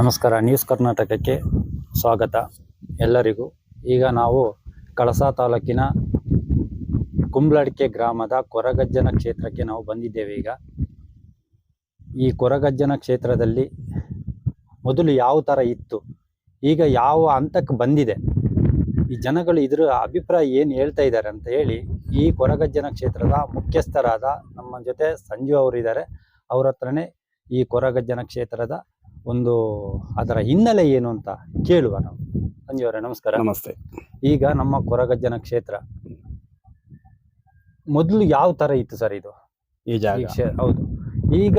ನಮಸ್ಕಾರ ನ್ಯೂಸ್ ಕರ್ನಾಟಕಕ್ಕೆ ಸ್ವಾಗತ ಎಲ್ಲರಿಗೂ. ಈಗ ನಾವು ಕಳಸಾ ತಾಲೂಕಿನ ಕುಂಬ್ಲಡಿಕೆ ಗ್ರಾಮದ ಕೊರಗಜ್ಜನ ಕ್ಷೇತ್ರಕ್ಕೆ ನಾವು ಬಂದಿದ್ದೇವೆ ಈಗ. ಈ ಕೊರಗಜ್ಜನ ಕ್ಷೇತ್ರದಲ್ಲಿ ಮೊದಲು ಯಾವ ಥರ ಇತ್ತು, ಈಗ ಯಾವ ಹಂತಕ್ಕೆ ಬಂದಿದೆ, ಈ ಜನಗಳು ಇದರ ಅಭಿಪ್ರಾಯ ಏನು ಹೇಳ್ತಾ ಇದ್ದಾರೆ ಅಂತ ಹೇಳಿ ಈ ಕೊರಗಜ್ಜನ ಕ್ಷೇತ್ರದ ಮುಖ್ಯಸ್ಥರಾದ ನಮ್ಮ ಜೊತೆ ಸಂಜು ಅವರಿದ್ದಾರೆ ಅವ್ರ ಹತ್ರನೇ ಈ ಕೊರಗಜ್ಜನ ಕ್ಷೇತ್ರದ ಒಂದು ಅದರ ಹಿನ್ನೆಲೆ ಏನು ಅಂತ ಕೇಳುವ ನಾವು. ಸಂಜು ಅವರೇ ನಮಸ್ಕಾರ. ನಮಸ್ತೆ. ಈಗ ನಮ್ಮ ಕೊರಗಜ್ಜನ ಕ್ಷೇತ್ರ ಮೊದಲು ಯಾವ ತರ ಇತ್ತು ಸರ್ ಇದು? ಈ ಜಾಗ. ಹೌದು. ಈಗ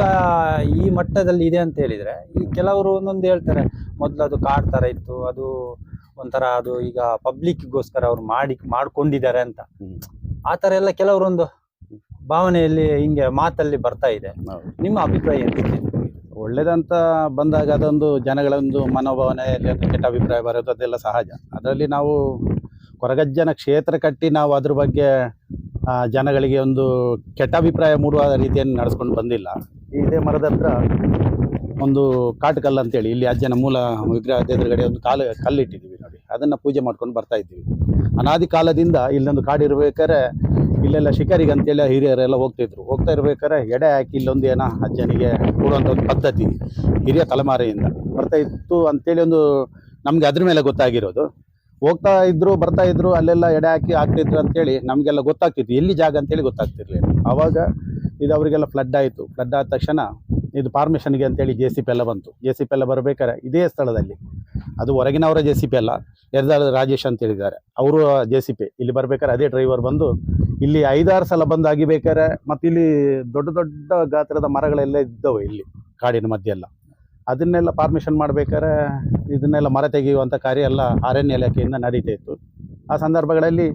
ಈ ಮಟ್ಟದಲ್ಲಿ ಇದೆ ಅಂತ ಹೇಳಿದ್ರೆ ಈ ಕೆಲವರು ಒಂದೊಂದು ಹೇಳ್ತಾರೆ ಮೊದಲು ಅದು ಕಾಡ್ ತರ ಇತ್ತು ಅದು ಒಂಥರ ಅದು ಈಗ ಪಬ್ಲಿಕ್ಗೋಸ್ಕರ ಅವ್ರು ಮಾಡಿ ಮಾಡ್ಕೊಂಡಿದ್ದಾರೆ ಅಂತ. ಆ ತರ ಎಲ್ಲ ಕೆಲವರೊಂದು ಭಾವನೆಯಲ್ಲಿ ಹಿಂಗೆ ಮಾತಲ್ಲಿ ಬರ್ತಾ ಇದೆ. ನಿಮ್ಮ ಅಭಿಪ್ರಾಯ ಎಂತಿದೆ ಒಳ್ಳೇದಂತ ಬಂದಾಗ ಅದೊಂದು ಜನಗಳೊಂದು ಮನೋಭಾವನೆಯಲ್ಲಿ ಒಂದು ಕೆಟ್ಟ ಅಭಿಪ್ರಾಯ ಬರೋದು ಅದೆಲ್ಲ ಸಹಜ. ಅದರಲ್ಲಿ ನಾವು ಕೊರಗಜ್ಜನ ಕ್ಷೇತ್ರ ಕಟ್ಟಿ ನಾವು ಅದ್ರ ಬಗ್ಗೆ ಜನಗಳಿಗೆ ಒಂದು ಕೆಟ್ಟ ಅಭಿಪ್ರಾಯ ಮೂಡುವ ರೀತಿಯನ್ನು ನಡೆಸ್ಕೊಂಡು ಬಂದಿಲ್ಲ. ಇದೇ ಮರದ ಹತ್ರ ಒಂದು ಕಾಟುಕಲ್ಲು ಅಂತೇಳಿ, ಇಲ್ಲಿ ಅಜ್ಜನ ಮೂಲ ವಿಗ್ರಹದ ಎದುರುಗಡೆ ಒಂದು ಕಾಲು, ಕಲ್ಲಿಟ್ಟಿದ್ದೀವಿ ನೋಡಿ. ಅದನ್ನು ಪೂಜೆ ಮಾಡ್ಕೊಂಡು ಬರ್ತಾ ಇದ್ದೀವಿ. ಅನಾದಿ ಕಾಲದಿಂದ ಇಲ್ಲೊಂದು ಕಾಡು ಇರ್ಬೇಕಾದ್ರೆ ಇಲ್ಲೆಲ್ಲ ಶಿಕಾರಿಗೆ ಅಂತೇಳಿ ಹಿರಿಯರೆಲ್ಲ ಹೋಗ್ತಿದ್ರು. ಹೋಗ್ತಾ ಇರ್ಬೇಕಾದ್ರೆ ಎಡೆ ಹಾಕಿ ಇಲ್ಲೊಂದು ಏನೋ ಅಜ್ಜನಿಗೆ ಕೊಡುವಂಥ ಪದ್ಧತಿ, ಹಿರಿಯ ತಲೆಮಾರೆಯಿಂದ. ಬರ್ತಾ ಇತ್ತು ಅಂತೇಳಿ ಒಂದು ನಮಗೆ ಅದ್ರ ಮೇಲೆ ಗೊತ್ತಾಗಿರೋದು. ಹೋಗ್ತಾ ಇದ್ರು, ಬರ್ತಾ ಇದ್ರು, ಅಲ್ಲೆಲ್ಲ ಎಡೆ ಹಾಕಿ ಆಗ್ತಿದ್ರು ಅಂತೇಳಿ ನಮಗೆಲ್ಲ ಗೊತ್ತಾಗ್ತಿತ್ತು. ಎಲ್ಲಿ ಜಾಗ ಅಂತೇಳಿ ಗೊತ್ತಾಗ್ತಿರ್ಲಿಲ್ಲ. ಆವಾಗ ಇದು ಅವರಿಗೆಲ್ಲ ಫ್ಲಡ್ ಆಯಿತು. ಫ್ಲಡ್ ಆದ ತಕ್ಷಣ ಇದು ಪಾರ್ಮಿಷನ್ಗೆ ಅಂತೇಳಿ ಜೆ ಸಿ ಪಿ ಎಲ್ಲ ಬಂತು. ಜೆ ಸಿ ಪಿ ಎಲ್ಲ ಬರಬೇಕಾರೆ ಇದೇ ಸ್ಥಳದಲ್ಲಿ. ಅದು ಹೊರಗಿನವರ ಜೆ ಸಿ ಪಿ ಅಲ್ಲ ಎರ್ದಾಳ ರಾಜೇಶ್ ಅಂತ ಹೇಳಿದ್ದಾರೆ. ಅವರು ಜೆ ಸಿ ಪಿ ಇಲ್ಲಿ ಬರಬೇಕಾರೆ ಅದೇ ಡ್ರೈವರ್ ಬಂದು ಇಲ್ಲಿ ಐದಾರು ಸಲ ಬಂದು ಆಗಿಬೇಕಾರೆ ಮತ್ತು ಇಲ್ಲಿ ದೊಡ್ಡ ದೊಡ್ಡ ಗಾತ್ರದ ಮರಗಳೆಲ್ಲ ಇದ್ದವು ಇಲ್ಲಿ ಕಾಡಿನ ಮಧ್ಯೆ ಎಲ್ಲ. ಅದನ್ನೆಲ್ಲ ಪಾರ್ಮಿಷನ್ ಮಾಡಬೇಕಾರೆ ಇದನ್ನೆಲ್ಲ ಮರ ತೆಗೆಯುವಂಥ ಕಾರ್ಯ ಎಲ್ಲ ಅರಣ್ಯ ಇಲಾಖೆಯಿಂದ ನಡೀತಾ ಇತ್ತು. ಆ ಸಂದರ್ಭಗಳಲ್ಲಿ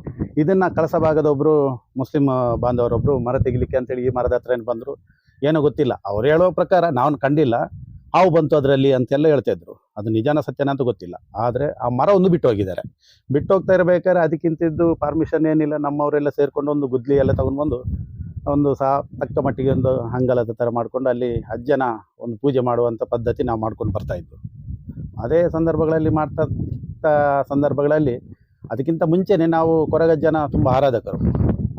ಇದನ್ನು ಕಳಸ ಭಾಗದ ಒಬ್ರು ಮುಸ್ಲಿಂ ಬಾಂಧವರೊಬ್ಬರು ಮರ ತೆಗಿಲಿಕ್ಕೆ ಅಂತೇಳಿ ಈ ಮರದ ಹತ್ರ ಏನು ಬಂದರು. ಏನೋ ಗೊತ್ತಿಲ್ಲ. ಅವ್ರು ಹೇಳೋ ಪ್ರಕಾರ ನಾವು ಕಂಡಿಲ್ಲ. ಹಾವು ಬಂತು ಅದರಲ್ಲಿ ಅಂತೆಲ್ಲ ಹೇಳ್ತಾಯಿದ್ರು ಅದು ನಿಜಾನ ಸತ್ಯನ ಅಂತ ಗೊತ್ತಿಲ್ಲ. ಆದರೆ ಆ ಮರ ಒಂದು ಬಿಟ್ಟು ಹೋಗಿದ್ದಾರೆ. ಬಿಟ್ಟು ಹೋಗ್ತಾ ಇರಬೇಕಾದ್ರೆ ಅದಕ್ಕಿಂತಿದ್ದು ಪರ್ಮಿಷನ್ ಏನಿಲ್ಲ. ನಮ್ಮವರೆಲ್ಲ ಸೇರಿಕೊಂಡು ಒಂದು ಗುದ್ಲಿ ಎಲ್ಲ ತಗೊಂಡು ಬಂದು ಒಂದು ಸಹ ತಕ್ಕ ಮಟ್ಟಿಗೆ ಒಂದು ಹಂಗಲದ ಥರ ಮಾಡಿಕೊಂಡು ಅಲ್ಲಿ ಅಜ್ಜನ ಒಂದು ಪೂಜೆ ಮಾಡುವಂಥ ಪದ್ಧತಿ ನಾವು ಮಾಡ್ಕೊಂಡು ಬರ್ತಾ ಇದ್ವು. ಅದೇ ಸಂದರ್ಭಗಳಲ್ಲಿ ಮಾಡ್ತಾ ಸಂದರ್ಭಗಳಲ್ಲಿ ಅದಕ್ಕಿಂತ ಮುಂಚೆನೇ ನಾವು ಕೊರಗಜ್ಜನ ತುಂಬ ಆರಾಧಕರು.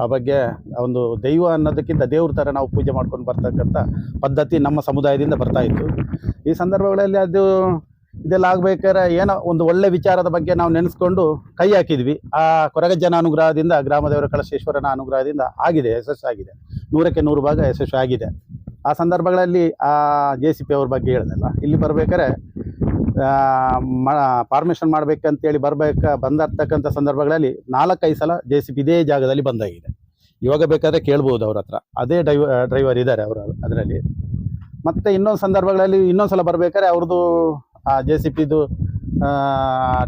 ಆ ಬಗ್ಗೆ ಒಂದು ದೈವ ಅನ್ನೋದಕ್ಕಿಂತ ದೇವ್ರ ಥರ ನಾವು ಪೂಜೆ ಮಾಡ್ಕೊಂಡು ಬರ್ತಕ್ಕಂಥ ಪದ್ಧತಿ ನಮ್ಮ ಸಮುದಾಯದಿಂದ ಬರ್ತಾ ಇತ್ತು. ಈ ಸಂದರ್ಭಗಳಲ್ಲಿ ಅದು ಇದೆಲ್ಲ ಆಗ್ಬೇಕಾದ್ರೆ ಏನೋ ಒಂದು ಒಳ್ಳೆ ವಿಚಾರದ ಬಗ್ಗೆ ನಾವು ನೆನೆಸ್ಕೊಂಡು ಕೈ ಹಾಕಿದ್ವಿ. ಆ ಕೊರಗಜ್ಜನ ಅನುಗ್ರಹದಿಂದ, ಗ್ರಾಮದೇವರ ಕಳಶೇಶ್ವರನ ಅನುಗ್ರಹದಿಂದ ಆಗಿದೆ ಯಶಸ್ಸಾಗಿದೆ ನೂರಕ್ಕೆ ನೂರು ಭಾಗ ಯಶಸ್ವಿ ಆಗಿದೆ. ಆ ಸಂದರ್ಭಗಳಲ್ಲಿ ಆ ಜೆ ಸಿ ಪಿ ಅವ್ರ ಬಗ್ಗೆ ಹೇಳ್ದಲ್ಲ. ಇಲ್ಲಿ ಬರ್ಬೇಕಾದ್ರೆ ಮ ಮಾಡಬೇಕಂತೇಳಿ ಬರಬೇಕ, ಬಂದಿರ್ತಕ್ಕಂಥ ಸಂದರ್ಭಗಳಲ್ಲಿ ನಾಲ್ಕೈದು ಸಲ ಜೆ ಸಿ ಬಿ ಇದೇ ಜಾಗದಲ್ಲಿ ಬಂದಾಗಿದೆ. ಇವಾಗ ಬೇಕಾದ್ರೆ ಕೇಳ್ಬೋದು ಅವ್ರ ಹತ್ರ. ಅದೇ ಡ್ರೈವ, ಡ್ರೈವರ್ ಇದ್ದಾರೆ ಅವರು, ಅದರಲ್ಲಿ. ಮತ್ತು ಇನ್ನೊಂದು ಸಂದರ್ಭಗಳಲ್ಲಿ ಇನ್ನೊಂದು ಸಲ ಬರಬೇಕಾದ್ರೆ ಅವ್ರದ್ದು, ಆ ಜೆ ಸಿ ಪಿದು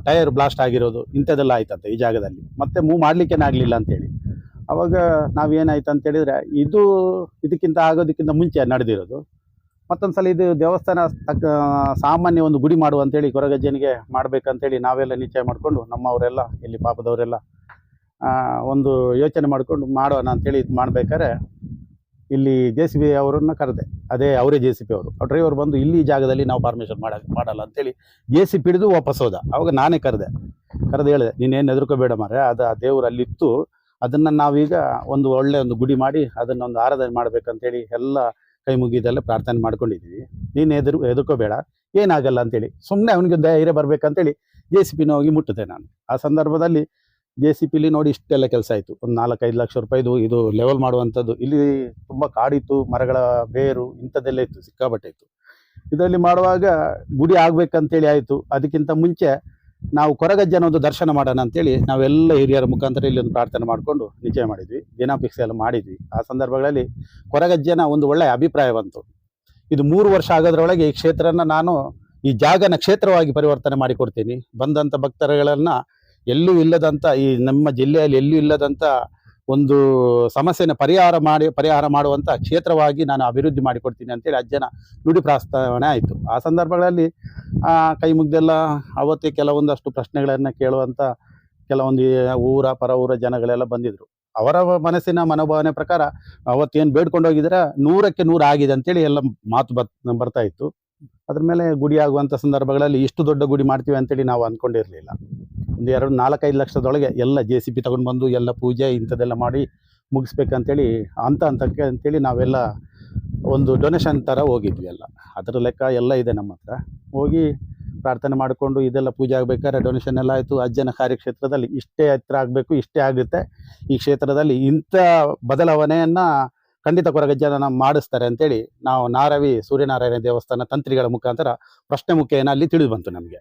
ಟೈರ್ ಬ್ಲಾಸ್ಟ್ ಆಗಿರೋದು, ಇಂಥದ್ದೆಲ್ಲ ಆಯ್ತಂತೆ ಈ ಜಾಗದಲ್ಲಿ. ಮತ್ತೆ ಮೂವ್ ಮಾಡಲಿಕ್ಕೇನೆ ಆಗಲಿಲ್ಲ ಅಂತೇಳಿ. ಅವಾಗ ನಾವೇನಾಯ್ತು ಅಂತ ಹೇಳಿದ್ರೆ ಇದು, ಇದಕ್ಕಿಂತ ಆಗೋದಕ್ಕಿಂತ ಮುಂಚೆ ನಡೆದಿರೋದು. ಮತ್ತೊಂದು ಸಲ ಇದು ದೇವಸ್ಥಾನ ಸಾಮಾನ್ಯ ಒಂದು ಗುಡಿ ಮಾಡು ಅಂತೇಳಿ ಕೊರಗಜ್ಜನಿಗೆ ಮಾಡ್ಬೇಕಂತೇಳಿ ನಾವೆಲ್ಲ ನಿಶ್ಚಯ ಮಾಡಿಕೊಂಡು ನಮ್ಮವರೆಲ್ಲ, ಇಲ್ಲಿ ಪಾಪದವರೆಲ್ಲ ಒಂದು ಯೋಚನೆ ಮಾಡಿಕೊಂಡು ಮಾಡೋಣ ಅಂತೇಳಿ ಇದು ಮಾಡ್ಬೇಕಾದ್ರೆ ಇಲ್ಲಿ ಜೆ ಸಿ ಬಿ ಅವರನ್ನು ಕರೆದೆ. ಅದೇ ಅವರೇ ಜೆ ಸಿ ಪಿ ಅವರು. ಡ್ರೈವರ್ ಬಂದು ಇಲ್ಲಿ ಜಾಗದಲ್ಲಿ ನಾವು ಪರ್ಮಿಷನ್ ಮಾಡ, ಮಾಡಲ್ಲ ಅಂತೇಳಿ ಜೆ ಸಿ ಪಿ ಹಿಡಿದು ವಾಪಸ್ ಹೋದ. ಅವಾಗ ನಾನೇ ಕರೆದೆ. ಕರೆದು ಹೇಳಿದೆ, ನೀನೇನು ಹೆದರ್ಕೋಬೇಡ ಮಾರೆ ಅದು ಆ ದೇವರು ಅಲ್ಲಿತ್ತು. ಅದನ್ನು ನಾವೀಗ ಒಂದು ಒಳ್ಳೆ ಒಂದು ಗುಡಿ ಮಾಡಿ ಅದನ್ನೊಂದು ಆರಾಧನೆ ಮಾಡಬೇಕಂತೇಳಿ ಎಲ್ಲ ಕೈ ಮುಗಿದೆಲ್ಲ ಪ್ರಾರ್ಥನೆ ಮಾಡ್ಕೊಂಡಿದ್ದೀವಿ. ನೀನು ಎದುರು ಎದುರ್ಕೋಬೇಡ ಏನಾಗಲ್ಲ ಅಂತೇಳಿ. ಸುಮ್ಮನೆ ಅವನಿಗೆ ಧೈರ್ಯ ಬರ್ಬೇಕಂತೇಳಿ ಜೆ ಸಿ ಪಿನ ಹೋಗಿ ಮುಟ್ಟಿದೆ ನಾನು. ಆ ಸಂದರ್ಭದಲ್ಲಿ ಜೆ ಸಿ ಪಿಲಿ ನೋಡಿ ಇಷ್ಟೆಲ್ಲ ಕೆಲಸ ಆಯಿತು. ಒಂದು ನಾಲ್ಕೈದು ಲಕ್ಷ ರೂಪಾಯಿದು ಇದು ಲೆವೆಲ್ ಮಾಡುವಂಥದ್ದು. ಇಲ್ಲಿ ತುಂಬ ಕಾಡಿತ್ತು, ಮರಗಳ ಬೇರು, ಇಂಥದ್ದೆಲ್ಲ ಇತ್ತು ಸಿಕ್ಕಾಬಟ್ಟೆ ಇತ್ತು. ಇದರಲ್ಲಿ ಮಾಡುವಾಗ ಗುಡಿ ಆಗಬೇಕಂತೇಳಿ ಆಯಿತು. ಅದಕ್ಕಿಂತ ಮುಂಚೆ ನಾವು ಕೊರಗಜ್ಜನ ಒಂದು ದರ್ಶನ ಮಾಡೋಣ ಅಂತೇಳಿ ನಾವೆಲ್ಲ ಹಿರಿಯರ ಮುಖಾಂತರ ಇಲ್ಲಿ ಒಂದು ಪ್ರಾರ್ಥನೆ ಮಾಡಿಕೊಂಡು ನಿಶ್ಚಯ ಮಾಡಿದ್ವಿ ದಿನಾಪಿಕ್ಸ್ ಎಲ್ಲ ಮಾಡಿದ್ವಿ. ಆ ಸಂದರ್ಭಗಳಲ್ಲಿ ಕೊರಗಜ್ಜನ ಒಂದು ಒಳ್ಳೆಯ ಅಭಿಪ್ರಾಯ ಬಂತು. ಇದು ಮೂರು ವರ್ಷ ಆಗೋದ್ರೊಳಗೆ ಈ ಕ್ಷೇತ್ರನ ನಾನು ಈ ಜಾಗನ ಕ್ಷೇತ್ರವಾಗಿ ಪರಿವರ್ತನೆ ಮಾಡಿಕೊಡ್ತೀನಿ. ಬಂದಂಥ ಭಕ್ತರುಗಳನ್ನು ಎಲ್ಲೂ ಇಲ್ಲದಂಥ ಈ ನಮ್ಮ ಜಿಲ್ಲೆಯಲ್ಲಿ ಎಲ್ಲೂ ಇಲ್ಲದಂಥ ಒಂದು ಸಮಸ್ಯೆನ ಪರಿಹಾರ ಮಾಡಿ, ಪರಿಹಾರ ಮಾಡುವಂಥ ಕ್ಷೇತ್ರವಾಗಿ ನಾನು ಅಭಿವೃದ್ಧಿ ಮಾಡಿಕೊಡ್ತೀನಿ ಅಂತೇಳಿ ಅಜ್ಜನ ನುಡಿ ಪ್ರಸ್ತಾವನೆ ಆಯಿತು. ಆ ಸಂದರ್ಭಗಳಲ್ಲಿ ಕೈ ಮುಗ್ದೆಲ್ಲ ಅವತ್ತೇ ಕೆಲವೊಂದಷ್ಟು ಪ್ರಶ್ನೆಗಳನ್ನು ಕೇಳುವಂಥ ಕೆಲವೊಂದು ಊರ ಪರ ಊರ ಜನಗಳೆಲ್ಲ ಬಂದಿದ್ರು. ಅವರ ಮನಸ್ಸಿನ ಮನೋಭಾವನೆ ಪ್ರಕಾರ ಅವತ್ತೇನು ಬೇಡ್ಕೊಂಡು ಹೋಗಿದ್ರೆ ನೂರಕ್ಕೆ ನೂರು ಆಗಿದೆ ಅಂತೇಳಿ ಎಲ್ಲ ಮಾತು ಬರ್ತಾ ಇತ್ತು. ಅದ್ರ ಮೇಲೆ ಗುಡಿ ಆಗುವಂಥ ಸಂದರ್ಭಗಳಲ್ಲಿ ಇಷ್ಟು ದೊಡ್ಡ ಗುಡಿ ಮಾಡ್ತೀವಿ ಅಂತೇಳಿ ನಾವು ಅಂದ್ಕೊಂಡಿರಲಿಲ್ಲ. ಒಂದು ಎರಡು ನಾಲ್ಕೈದು ಲಕ್ಷದೊಳಗೆ ಎಲ್ಲ ಜೆ ಸಿ ಪಿ ತಗೊಂಡು ಬಂದು ಎಲ್ಲ ಪೂಜೆ ಇಂಥದ್ದೆಲ್ಲ ಮಾಡಿ ಮುಗಿಸ್ಬೇಕಂತೇಳಿ ಅಂತ ಅಂತಕ್ಕೆ ಅಂತೇಳಿ ನಾವೆಲ್ಲ ಒಂದು ಡೊನೇಷನ್ ಥರ ಹೋಗಿದ್ವಿ ಎಲ್ಲ. ಅದರ ಲೆಕ್ಕ ಎಲ್ಲ ಇದೆ ನಮ್ಮ ಹತ್ರ. ಹೋಗಿ ಪ್ರಾರ್ಥನೆ ಮಾಡಿಕೊಂಡು ಇದೆಲ್ಲ ಪೂಜೆ ಆಗಬೇಕಾದ್ರೆ ಡೊನೇಷನ್ ಎಲ್ಲ ಆಯಿತು. ಅಜ್ಜನ ಕಾರ್ಯಕ್ಷೇತ್ರದಲ್ಲಿ ಇಷ್ಟೇ ಹತ್ರ ಆಗಬೇಕು, ಇಷ್ಟೇ ಆಗುತ್ತೆ. ಈ ಕ್ಷೇತ್ರದಲ್ಲಿ ಇಂಥ ಬದಲಾವಣೆಯನ್ನು ಖಂಡಿತ ಕೊರಗಜ್ಜನ ಮಾಡಿಸ್ತಾರೆ ಅಂತೇಳಿ ನಾವು ನಾರವಿ ಸೂರ್ಯನಾರಾಯಣ ದೇವಸ್ಥಾನ ತಂತ್ರಿಗಳ ಮುಖಾಂತರ ಪ್ರಶ್ನೆ ಮುಖೇನ ಅಲ್ಲಿ ತಿಳಿದು ಬಂತು ನಮಗೆ.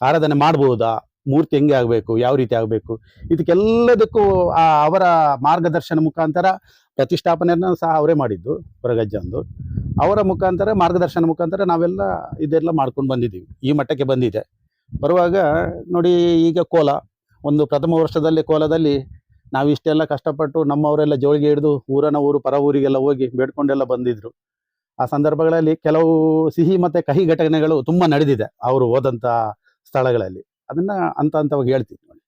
ಆರಾಧನೆ ಮಾಡ್ಬೋದಾ? ಮೂರ್ತಿ ಹೆಂಗೆ ಆಗಬೇಕು, ಯಾವ ರೀತಿ ಆಗಬೇಕು, ಇದಕ್ಕೆಲ್ಲದಕ್ಕೂ ಆ ಅವರ ಮಾರ್ಗದರ್ಶನ ಮುಖಾಂತರ ಪ್ರತಿಷ್ಠಾಪನೆಯನ್ನು ಸಹ ಅವರೇ ಮಾಡಿದ್ದು ಹೊರಗಜ್ಜಂದು ಅವರ ಮುಖಾಂತರ, ಮಾರ್ಗದರ್ಶನ ಮುಖಾಂತರ ನಾವೆಲ್ಲ ಇದೆಲ್ಲ ಮಾಡ್ಕೊಂಡು ಬಂದಿದ್ದೀವಿ. ಈ ಮಟ್ಟಕ್ಕೆ ಬಂದಿದೆ. ಬರುವಾಗ ನೋಡಿ ಈಗ ಕೋಲ, ಒಂದು ಪ್ರಥಮ ವರ್ಷದಲ್ಲಿ ಕೋಲದಲ್ಲಿ ನಾವು ಇಷ್ಟೆಲ್ಲ ಕಷ್ಟಪಟ್ಟು ನಮ್ಮವರೆಲ್ಲ ಜೋಳಿಗೆ ಹಿಡಿದು ಊರನ ಊರು ಪರ ಊರಿಗೆಲ್ಲ ಹೋಗಿ ಬೇಡ್ಕೊಂಡೆಲ್ಲ ಬಂದಿದ್ರು. ಆ ಸಂದರ್ಭಗಳಲ್ಲಿ ಕೆಲವು ಸಿಹಿ ಮತ್ತೆ ಕಹಿ ಘಟನೆಗಳು ತುಂಬಾ ನಡೆದಿದೆ. ಅವರು ಹೋದಂಥ ಸ್ಥಳಗಳಲ್ಲಿ. ಅದನ್ನ ಅಂತ ಅಂತವಾಗಿ ಹೇಳ್ತೀನಿ ನೋಡಿ.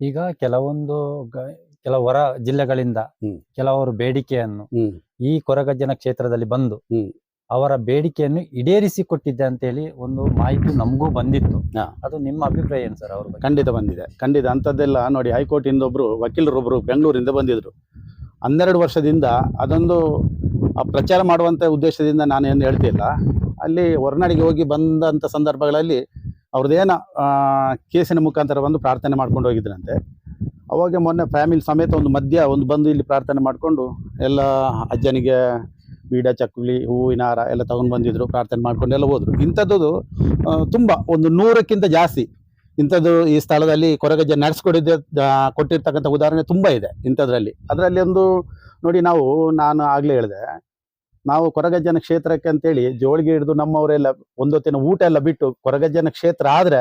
ಈಗ ಕೆಲವೊಂದು ಗ- ಕೆಲವು ಹೊರ ಜಿಲ್ಲೆಗಳಿಂದ ಹ್ಮ್. ಕೆಲವರು ಬೇಡಿಕೆಯನ್ನು ಹ್ಮ್. ಈ ಕೊರಗಜ್ಜನ ಕ್ಷೇತ್ರದಲ್ಲಿ ಬಂದು ಹ್ಮ್. ಅವರ ಬೇಡಿಕೆಯನ್ನು ಈಡೇರಿಸಿ ಕೊಟ್ಟಿದ್ದೆ ಅಂತೇಳಿ ಒಂದು ಮಾಹಿತಿ ನಮಗೂ ಬಂದಿತ್ತು. ಹಾ. ಅದು ನಿಮ್ಮ ಅಭಿಪ್ರಾಯ ಏನು ಸರ್ ಅವರು ಬಗ್ಗೆ? ಖಂಡಿತ ಬಂದಿದೆ. ಖಂಡಿತ ಅಂಥದ್ದೆಲ್ಲ ನೋಡಿ ಹೈಕೋರ್ಟಿಂದ ಒಬ್ರು ವಕೀಲರೊಬ್ರು ಬೆಂಗಳೂರಿಂದ ಬಂದಿದ್ರು. ಹನ್ನೆರಡು ವರ್ಷದಿಂದ ಅದೊಂದು ಆ ಪ್ರಚಾರ ಮಾಡುವಂಥ ಉದ್ದೇಶದಿಂದ ನಾನು ಏನು ಹೇಳ್ತಿಲ್ಲ. ಅಲ್ಲಿ ಹೊರನಾಡಿಗೆ ಹೋಗಿ ಬಂದಂಥ ಸಂದರ್ಭಗಳಲ್ಲಿ ಅವ್ರದ್ದೇನ ಕೇಸಿನ ಮುಖಾಂತರ ಬಂದು ಪ್ರಾರ್ಥನೆ ಮಾಡ್ಕೊಂಡು ಹೋಗಿದ್ರಂತೆ. ಅವಾಗ ಮೊನ್ನೆ ಫ್ಯಾಮಿಲಿ ಸಮೇತ ಒಂದು ಮಧ್ಯ ಒಂದು ಬಂದು ಇಲ್ಲಿ ಪ್ರಾರ್ಥನೆ ಮಾಡಿಕೊಂಡು ಎಲ್ಲ ಅಜ್ಜನಿಗೆ ಬೀಡ ಚಕ್ಕುಲಿ ಹೂವಿನ ಹಾರ ಎಲ್ಲ ತಗೊಂಡು ಬಂದಿದ್ರು, ಪ್ರಾರ್ಥನೆ ಮಾಡ್ಕೊಂಡು ಎಲ್ಲ ಹೋದರು. ಇಂಥದ್ದು ತುಂಬ ಒಂದು ನೂರಕ್ಕಿಂತ ಜಾಸ್ತಿ ಇಂಥದ್ದು ಈ ಸ್ಥಳದಲ್ಲಿ ಕೊರಗಜ್ಜ ನಡೆಸ್ಕೊಡಿದ್ದ ಕೊಟ್ಟಿರ್ತಕ್ಕಂಥ ಉದಾಹರಣೆ ತುಂಬ ಇದೆ ಇಂಥದ್ರಲ್ಲಿ. ಅದರಲ್ಲಿ ಒಂದು ನೋಡಿ ನಾವು, ನಾನು ಆಗಲೇ ಹೇಳಿದೆ ನಾವು ಕೊರಗಜ್ಜನ ಕ್ಷೇತ್ರಕ್ಕೆ ಅಂತೇಳಿ ಜೋಳಿಗೆ ಹಿಡಿದು ನಮ್ಮವರೆಲ್ಲ ಒಂದೊತ್ತಿನ ಊಟ ಎಲ್ಲ ಬಿಟ್ಟು ಕೊರಗಜ್ಜನ ಕ್ಷೇತ್ರ ಆದ್ರೆ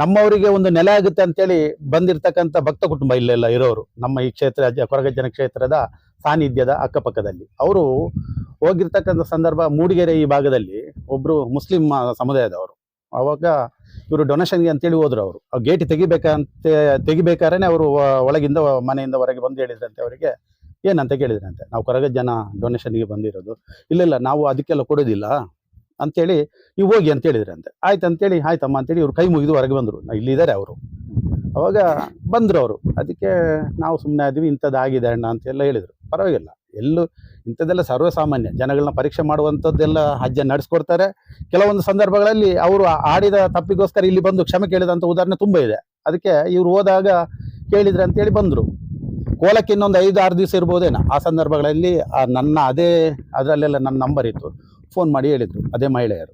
ನಮ್ಮವರಿಗೆ ಒಂದು ನೆಲೆ ಆಗುತ್ತೆ ಅಂತೇಳಿ ಬಂದಿರತಕ್ಕಂಥ ಭಕ್ತ ಕುಟುಂಬ ಇಲ್ಲೆಲ್ಲ ಇರೋರು. ನಮ್ಮ ಈ ಕ್ಷೇತ್ರ ಕೊರಗಜ್ಜನ ಕ್ಷೇತ್ರದ ಸಾನ್ನಿಧ್ಯದ ಅಕ್ಕಪಕ್ಕದಲ್ಲಿ. ಅವರು ಹೋಗಿರ್ತಕ್ಕಂಥ ಸಂದರ್ಭ ಮೂಡಿಗೆರೆ ಈ ಭಾಗದಲ್ಲಿ ಒಬ್ಬರು ಮುಸ್ಲಿಂ ಸಮುದಾಯದವರು. ಅವಾಗ ಇವರು ಡೊನೇಷನ್ಗೆ ಅಂತೇಳಿ ಹೋದ್ರು ಅವರು. ಗೇಟ್ ತೆಗಿಬೇಕಂತ ತೆಗಿಬೇಕಾದ್ರೆ ಅವರು ಒಳಗಿಂದ ಮನೆಯಿಂದ ಹೊರಗೆ ಬಂದು ಹೇಳಿದ್ರಂತೆ ಅವರಿಗೆ. ಏನಂತ ಕೇಳಿದ್ರಂತೆ ನಾವು ಕೊರಗಜ್ಜನ ಡೊನೇಷನ್ಗೆ ಬಂದಿರೋದು. ಇಲ್ಲ ಇಲ್ಲ ನಾವು ಅದಕ್ಕೆಲ್ಲ ಕೊಡೋದಿಲ್ಲ ಅಂತೇಳಿ ನೀವು ಹೋಗಿ ಅಂತ ಹೇಳಿದ್ರಂತೆ ಆಯ್ತು ಅಂತೇಳಿ, ಆಯ್ತಮ್ಮ ಅಂತೇಳಿ ಇವ್ರು ಕೈ ಮುಗಿದು ಹೊರಗೆ ಬಂದರು. ಇಲ್ಲಿದ್ದಾರೆ ಅವರು. ಅವಾಗ ಬಂದರು ಅವರು. ಅದಕ್ಕೆ ನಾವು ಸುಮ್ಮನೆ ಆದ್ವಿ ಇಂಥದ್ದಾಗಿದೆ ಅಣ್ಣ ಅಂತೆಲ್ಲ ಹೇಳಿದರು. ಪರವಾಗಿಲ್ಲ. ಎಲ್ಲೂ ಇಂಥದ್ದೆಲ್ಲ ಸರ್ವಸಾಮಾನ್ಯ. ಜನಗಳನ್ನ ಪರೀಕ್ಷೆ ಮಾಡುವಂಥದ್ದೆಲ್ಲ ಅಜ್ಜ ನಡೆಸ್ಕೊಡ್ತಾರೆ. ಕೆಲವೊಂದು ಸಂದರ್ಭಗಳಲ್ಲಿ ಅವರು ಆಡಿದ ತಪ್ಪಿಗೋಸ್ಕರ ಇಲ್ಲಿ ಬಂದು ಕ್ಷಮೆ ಕೇಳಿದಂಥ ಉದಾಹರಣೆ ತುಂಬ ಇದೆ. ಅದಕ್ಕೆ ಇವ್ರು ಹೋದಾಗ ಕೇಳಿದ್ರೆ ಅಂತೇಳಿ ಬಂದರು. ಕೋಲಕ್ಕೆ ಇನ್ನೊಂದು ಐದು, ಆರು ದಿವಸ ಇರ್ಬೋದೇನೋ ಆ ಸಂದರ್ಭಗಳಲ್ಲಿ ನನ್ನ ಅದೇ, ಅದರಲ್ಲೆಲ್ಲ ನನ್ನ ನಂಬರ್ ಇತ್ತು. ಫೋನ್ ಮಾಡಿ ಹೇಳಿದರು, ಅದೇ ಮಹಿಳೆಯರು.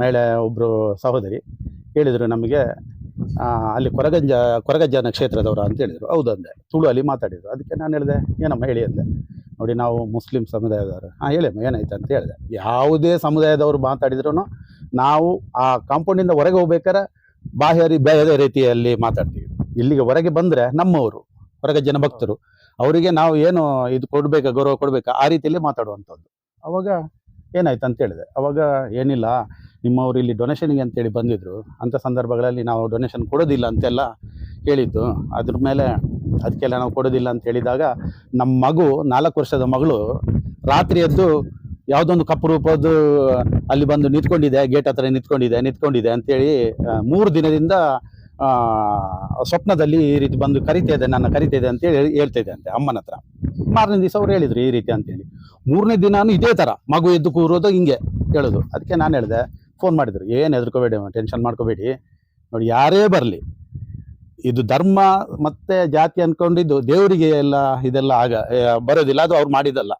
ಮಹಿಳೆ ಒಬ್ಬರು ಸಹೋದರಿ ಹೇಳಿದರು ನಮಗೆ ಅಲ್ಲಿ ಕೊರಗಂಜ, ಕೊರಗಜ್ಜನ ಕ್ಷೇತ್ರದವರು ಅಂತ ಹೇಳಿದರು. ಹೌದು ಅಂದೆ. ತುಳು ಅಲ್ಲಿ ಮಾತಾಡಿದರು. ಅದಕ್ಕೆ ನಾನು ಹೇಳಿದೆ ಏನಮ್ಮ ಹೇಳಿ ಅಂದೆ. ನೋಡಿ ನಾವು ಮುಸ್ಲಿಂ ಸಮುದಾಯದವರು. ಹಾಂ ಹೇಳಿಮ್ಮ ಏನಾಯ್ತು ಅಂತ ಹೇಳಿದೆ. ಯಾವುದೇ ಸಮುದಾಯದವರು ಮಾತಾಡಿದ್ರೂ ನಾವು ಆ ಕಾಂಪೌಂಡಿಂದ ಹೊರಗೆ ಹೋಗ್ಬೇಕಾರೆ ಬಾಹ್ಯ ಬೇರೆ ರೀತಿಯಲ್ಲಿ ಮಾತಾಡ್ತೀವಿ. ಇಲ್ಲಿಗೆ ಹೊರಗೆ ಬಂದರೆ ನಮ್ಮವರು. ಹೊರಗೆ ಜನ ಭಕ್ತರು ಅವರಿಗೆ ನಾವು ಏನು ಇದು ಕೊಡ್ಬೇಕಾ, ಗೌರವ ಕೊಡ್ಬೇಕಾ, ಆ ರೀತಿಯಲ್ಲಿ ಮಾತಾಡುವಂಥದ್ದು. ಅವಾಗ ಏನಾಯ್ತು ಅಂತ ಹೇಳಿದೆ. ಅವಾಗ ಏನಿಲ್ಲ, ನಿಮ್ಮವ್ರು ಇಲ್ಲಿ ಡೊನೇಷನ್ಗೆ ಅಂತೇಳಿ ಬಂದಿದ್ರು. ಅಂಥ ಸಂದರ್ಭಗಳಲ್ಲಿ ನಾವು ಡೊನೇಷನ್ ಕೊಡೋದಿಲ್ಲ ಅಂತೆಲ್ಲ ಹೇಳಿದ್ದು. ಅದ್ರ ಮೇಲೆ ಅದಕ್ಕೆಲ್ಲ ನಾವು ಕೊಡೋದಿಲ್ಲ ಅಂತ ಹೇಳಿದಾಗ ನಮ್ಮ ಮಗು, ನಾಲ್ಕು ವರ್ಷದ ಮಗಳು ರಾತ್ರಿ ಎದ್ದು ಯಾವುದೊಂದು ಕಪ್ಪು ರೂಪದ್ದು ಅಲ್ಲಿ ಬಂದು ನಿಂತ್ಕೊಂಡಿದೆ, ಗೇಟ್ ಹತ್ರ ನಿಂತ್ಕೊಂಡಿದೆ ನಿಂತ್ಕೊಂಡಿದೆ ಅಂತೇಳಿ ಮೂರು ದಿನದಿಂದ ಸ್ವಪ್ನದಲ್ಲಿ ಈ ರೀತಿ ಬಂದು ಕರಿತಾ ಇದೆ ನನ್ನ ಕರಿತಾ ಇದೆ ಅಂತೇಳಿ ಹೇಳಿ- ಹೇಳ್ತಾ ಇದೆ ಅಂತೆ ಅಮ್ಮನ ಹತ್ರ. ಮಾರನೇ ದಿವಸ ಅವ್ರು ಹೇಳಿದರು ಈ ರೀತಿ ಅಂತೇಳಿ. ಮೂರನೇ ದಿನಾನು ಇದೇ ಥರ ಮಗು ಎದ್ದು ಕೂರೋದು ಹಿಂಗೆ ಹೇಳೋದು. ಅದಕ್ಕೆ ನಾನು ಹೇಳಿದೆ ಫೋನ್ ಮಾಡಿದ್ರು, ಏನು ಹೆದರ್ಕೋಬೇಡಿ ಟೆನ್ಷನ್ ಮಾಡ್ಕೋಬೇಡಿ. ನೋಡಿ, ಯಾರೇ ಬರಲಿ, ಇದು ಧರ್ಮ ಮತ್ತೆ ಜಾತಿ ಅನ್ಕೊಂಡಿದ್ದು ದೇವರಿಗೆ ಎಲ್ಲ ಇದೆಲ್ಲ ಆಗ ಬರೋದಿಲ್ಲ, ಅದು ಅವ್ರು ಮಾಡಿದಲ್ಲ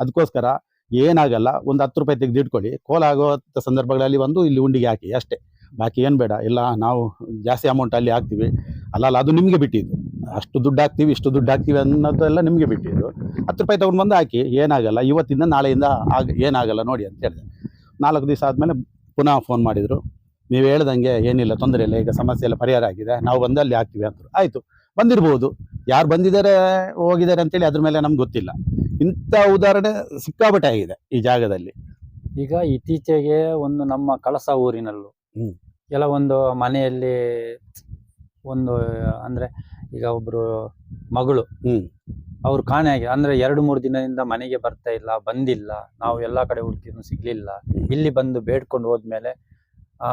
ಅದಕ್ಕೋಸ್ಕರ ಏನಾಗಲ್ಲ, ಒಂದು ಹತ್ತು ರೂಪಾಯಿ ತೆಗೆದು ಇಟ್ಕೊಳ್ಳಿ ಕೋಲ ಆಗೋ ಸಂದರ್ಭಗಳಲ್ಲಿ ಬಂದು ಇಲ್ಲಿ ಉಂಡಿಗೆ ಹಾಕಿ, ಅಷ್ಟೇ. ಬಾಕಿ ಏನು ಬೇಡ. ಇಲ್ಲ, ನಾವು ಜಾಸ್ತಿ ಅಮೌಂಟ್ ಅಲ್ಲಿ ಹಾಕ್ತೀವಿ. ಅಲ್ಲ ಅಲ್ಲ, ಅದು ನಿಮಗೆ ಬಿಟ್ಟಿದ್ದು. ಅಷ್ಟು ದುಡ್ಡು ಹಾಕ್ತೀವಿ, ಇಷ್ಟು ದುಡ್ಡು ಹಾಕ್ತೀವಿ ಅನ್ನೋದೆಲ್ಲ ನಿಮಗೆ ಬಿಟ್ಟಿದ್ದು. ಹತ್ತು ರೂಪಾಯಿ ತೊಗೊಂಡು ಬಂದು ಹಾಕಿ, ಏನಾಗಲ್ಲ, ಇವತ್ತಿಂದ ನಾಳೆಯಿಂದ ಆಗ, ಏನಾಗಲ್ಲ ನೋಡಿ ಅಂತ ಹೇಳಿದೆ. ನಾಲ್ಕು ದಿವಸ ಆದಮೇಲೆ ಪುನಃ ಫೋನ್ ಮಾಡಿದರು. ನೀವು ಹೇಳ್ದಂಗೆ ಏನಿಲ್ಲ, ತೊಂದರೆ ಇಲ್ಲ, ಈಗ ಸಮಸ್ಯೆ ಎಲ್ಲ ಪರಿಹಾರ ಆಗಿದೆ. ನಾವು ಬಂದು ಅಲ್ಲಿ ಹಾಕ್ತೀವಿ ಅಂದರು. ಆಯಿತು, ಬಂದಿರ್ಬೋದು. ಯಾರು ಬಂದಿದ್ದಾರೆ ಹೋಗಿದ್ದಾರೆ ಅಂತೇಳಿ ಅದ್ರ ಮೇಲೆ ನಮ್ಗೆ ಗೊತ್ತಿಲ್ಲ. ಇಂಥ ಉದಾಹರಣೆ ಸಿಕ್ಕಾಬಟ್ಟೆ ಆಗಿದೆ ಈ ಜಾಗದಲ್ಲಿ. ಈಗ ಇತ್ತೀಚೆಗೆ ಒಂದು ನಮ್ಮ ಕಳಸ ಊರಿನಲ್ಲೂ. ಕೆಲವೊಂದು ಮನೆಯಲ್ಲಿ ಒಂದು ಅಂದ್ರೆ ಈಗ ಒಬ್ರು ಮಗಳು. ಅವ್ರು ಕಾಣೆ ಆಗಿ ಅಂದ್ರೆ ಎರಡು ಮೂರು ದಿನದಿಂದ ಮನೆಗೆ ಬರ್ತಾ ಇಲ್ಲ ಬಂದಿಲ್ಲ. ನಾವು ಎಲ್ಲಾ ಕಡೆ ಹುಡುಕಿದ್ರು ಸಿಗ್ಲಿಲ್ಲ. ಇಲ್ಲಿ ಬಂದು ಬೇಡ್ಕೊಂಡು ಹೋದ್ಮೇಲೆ ಆ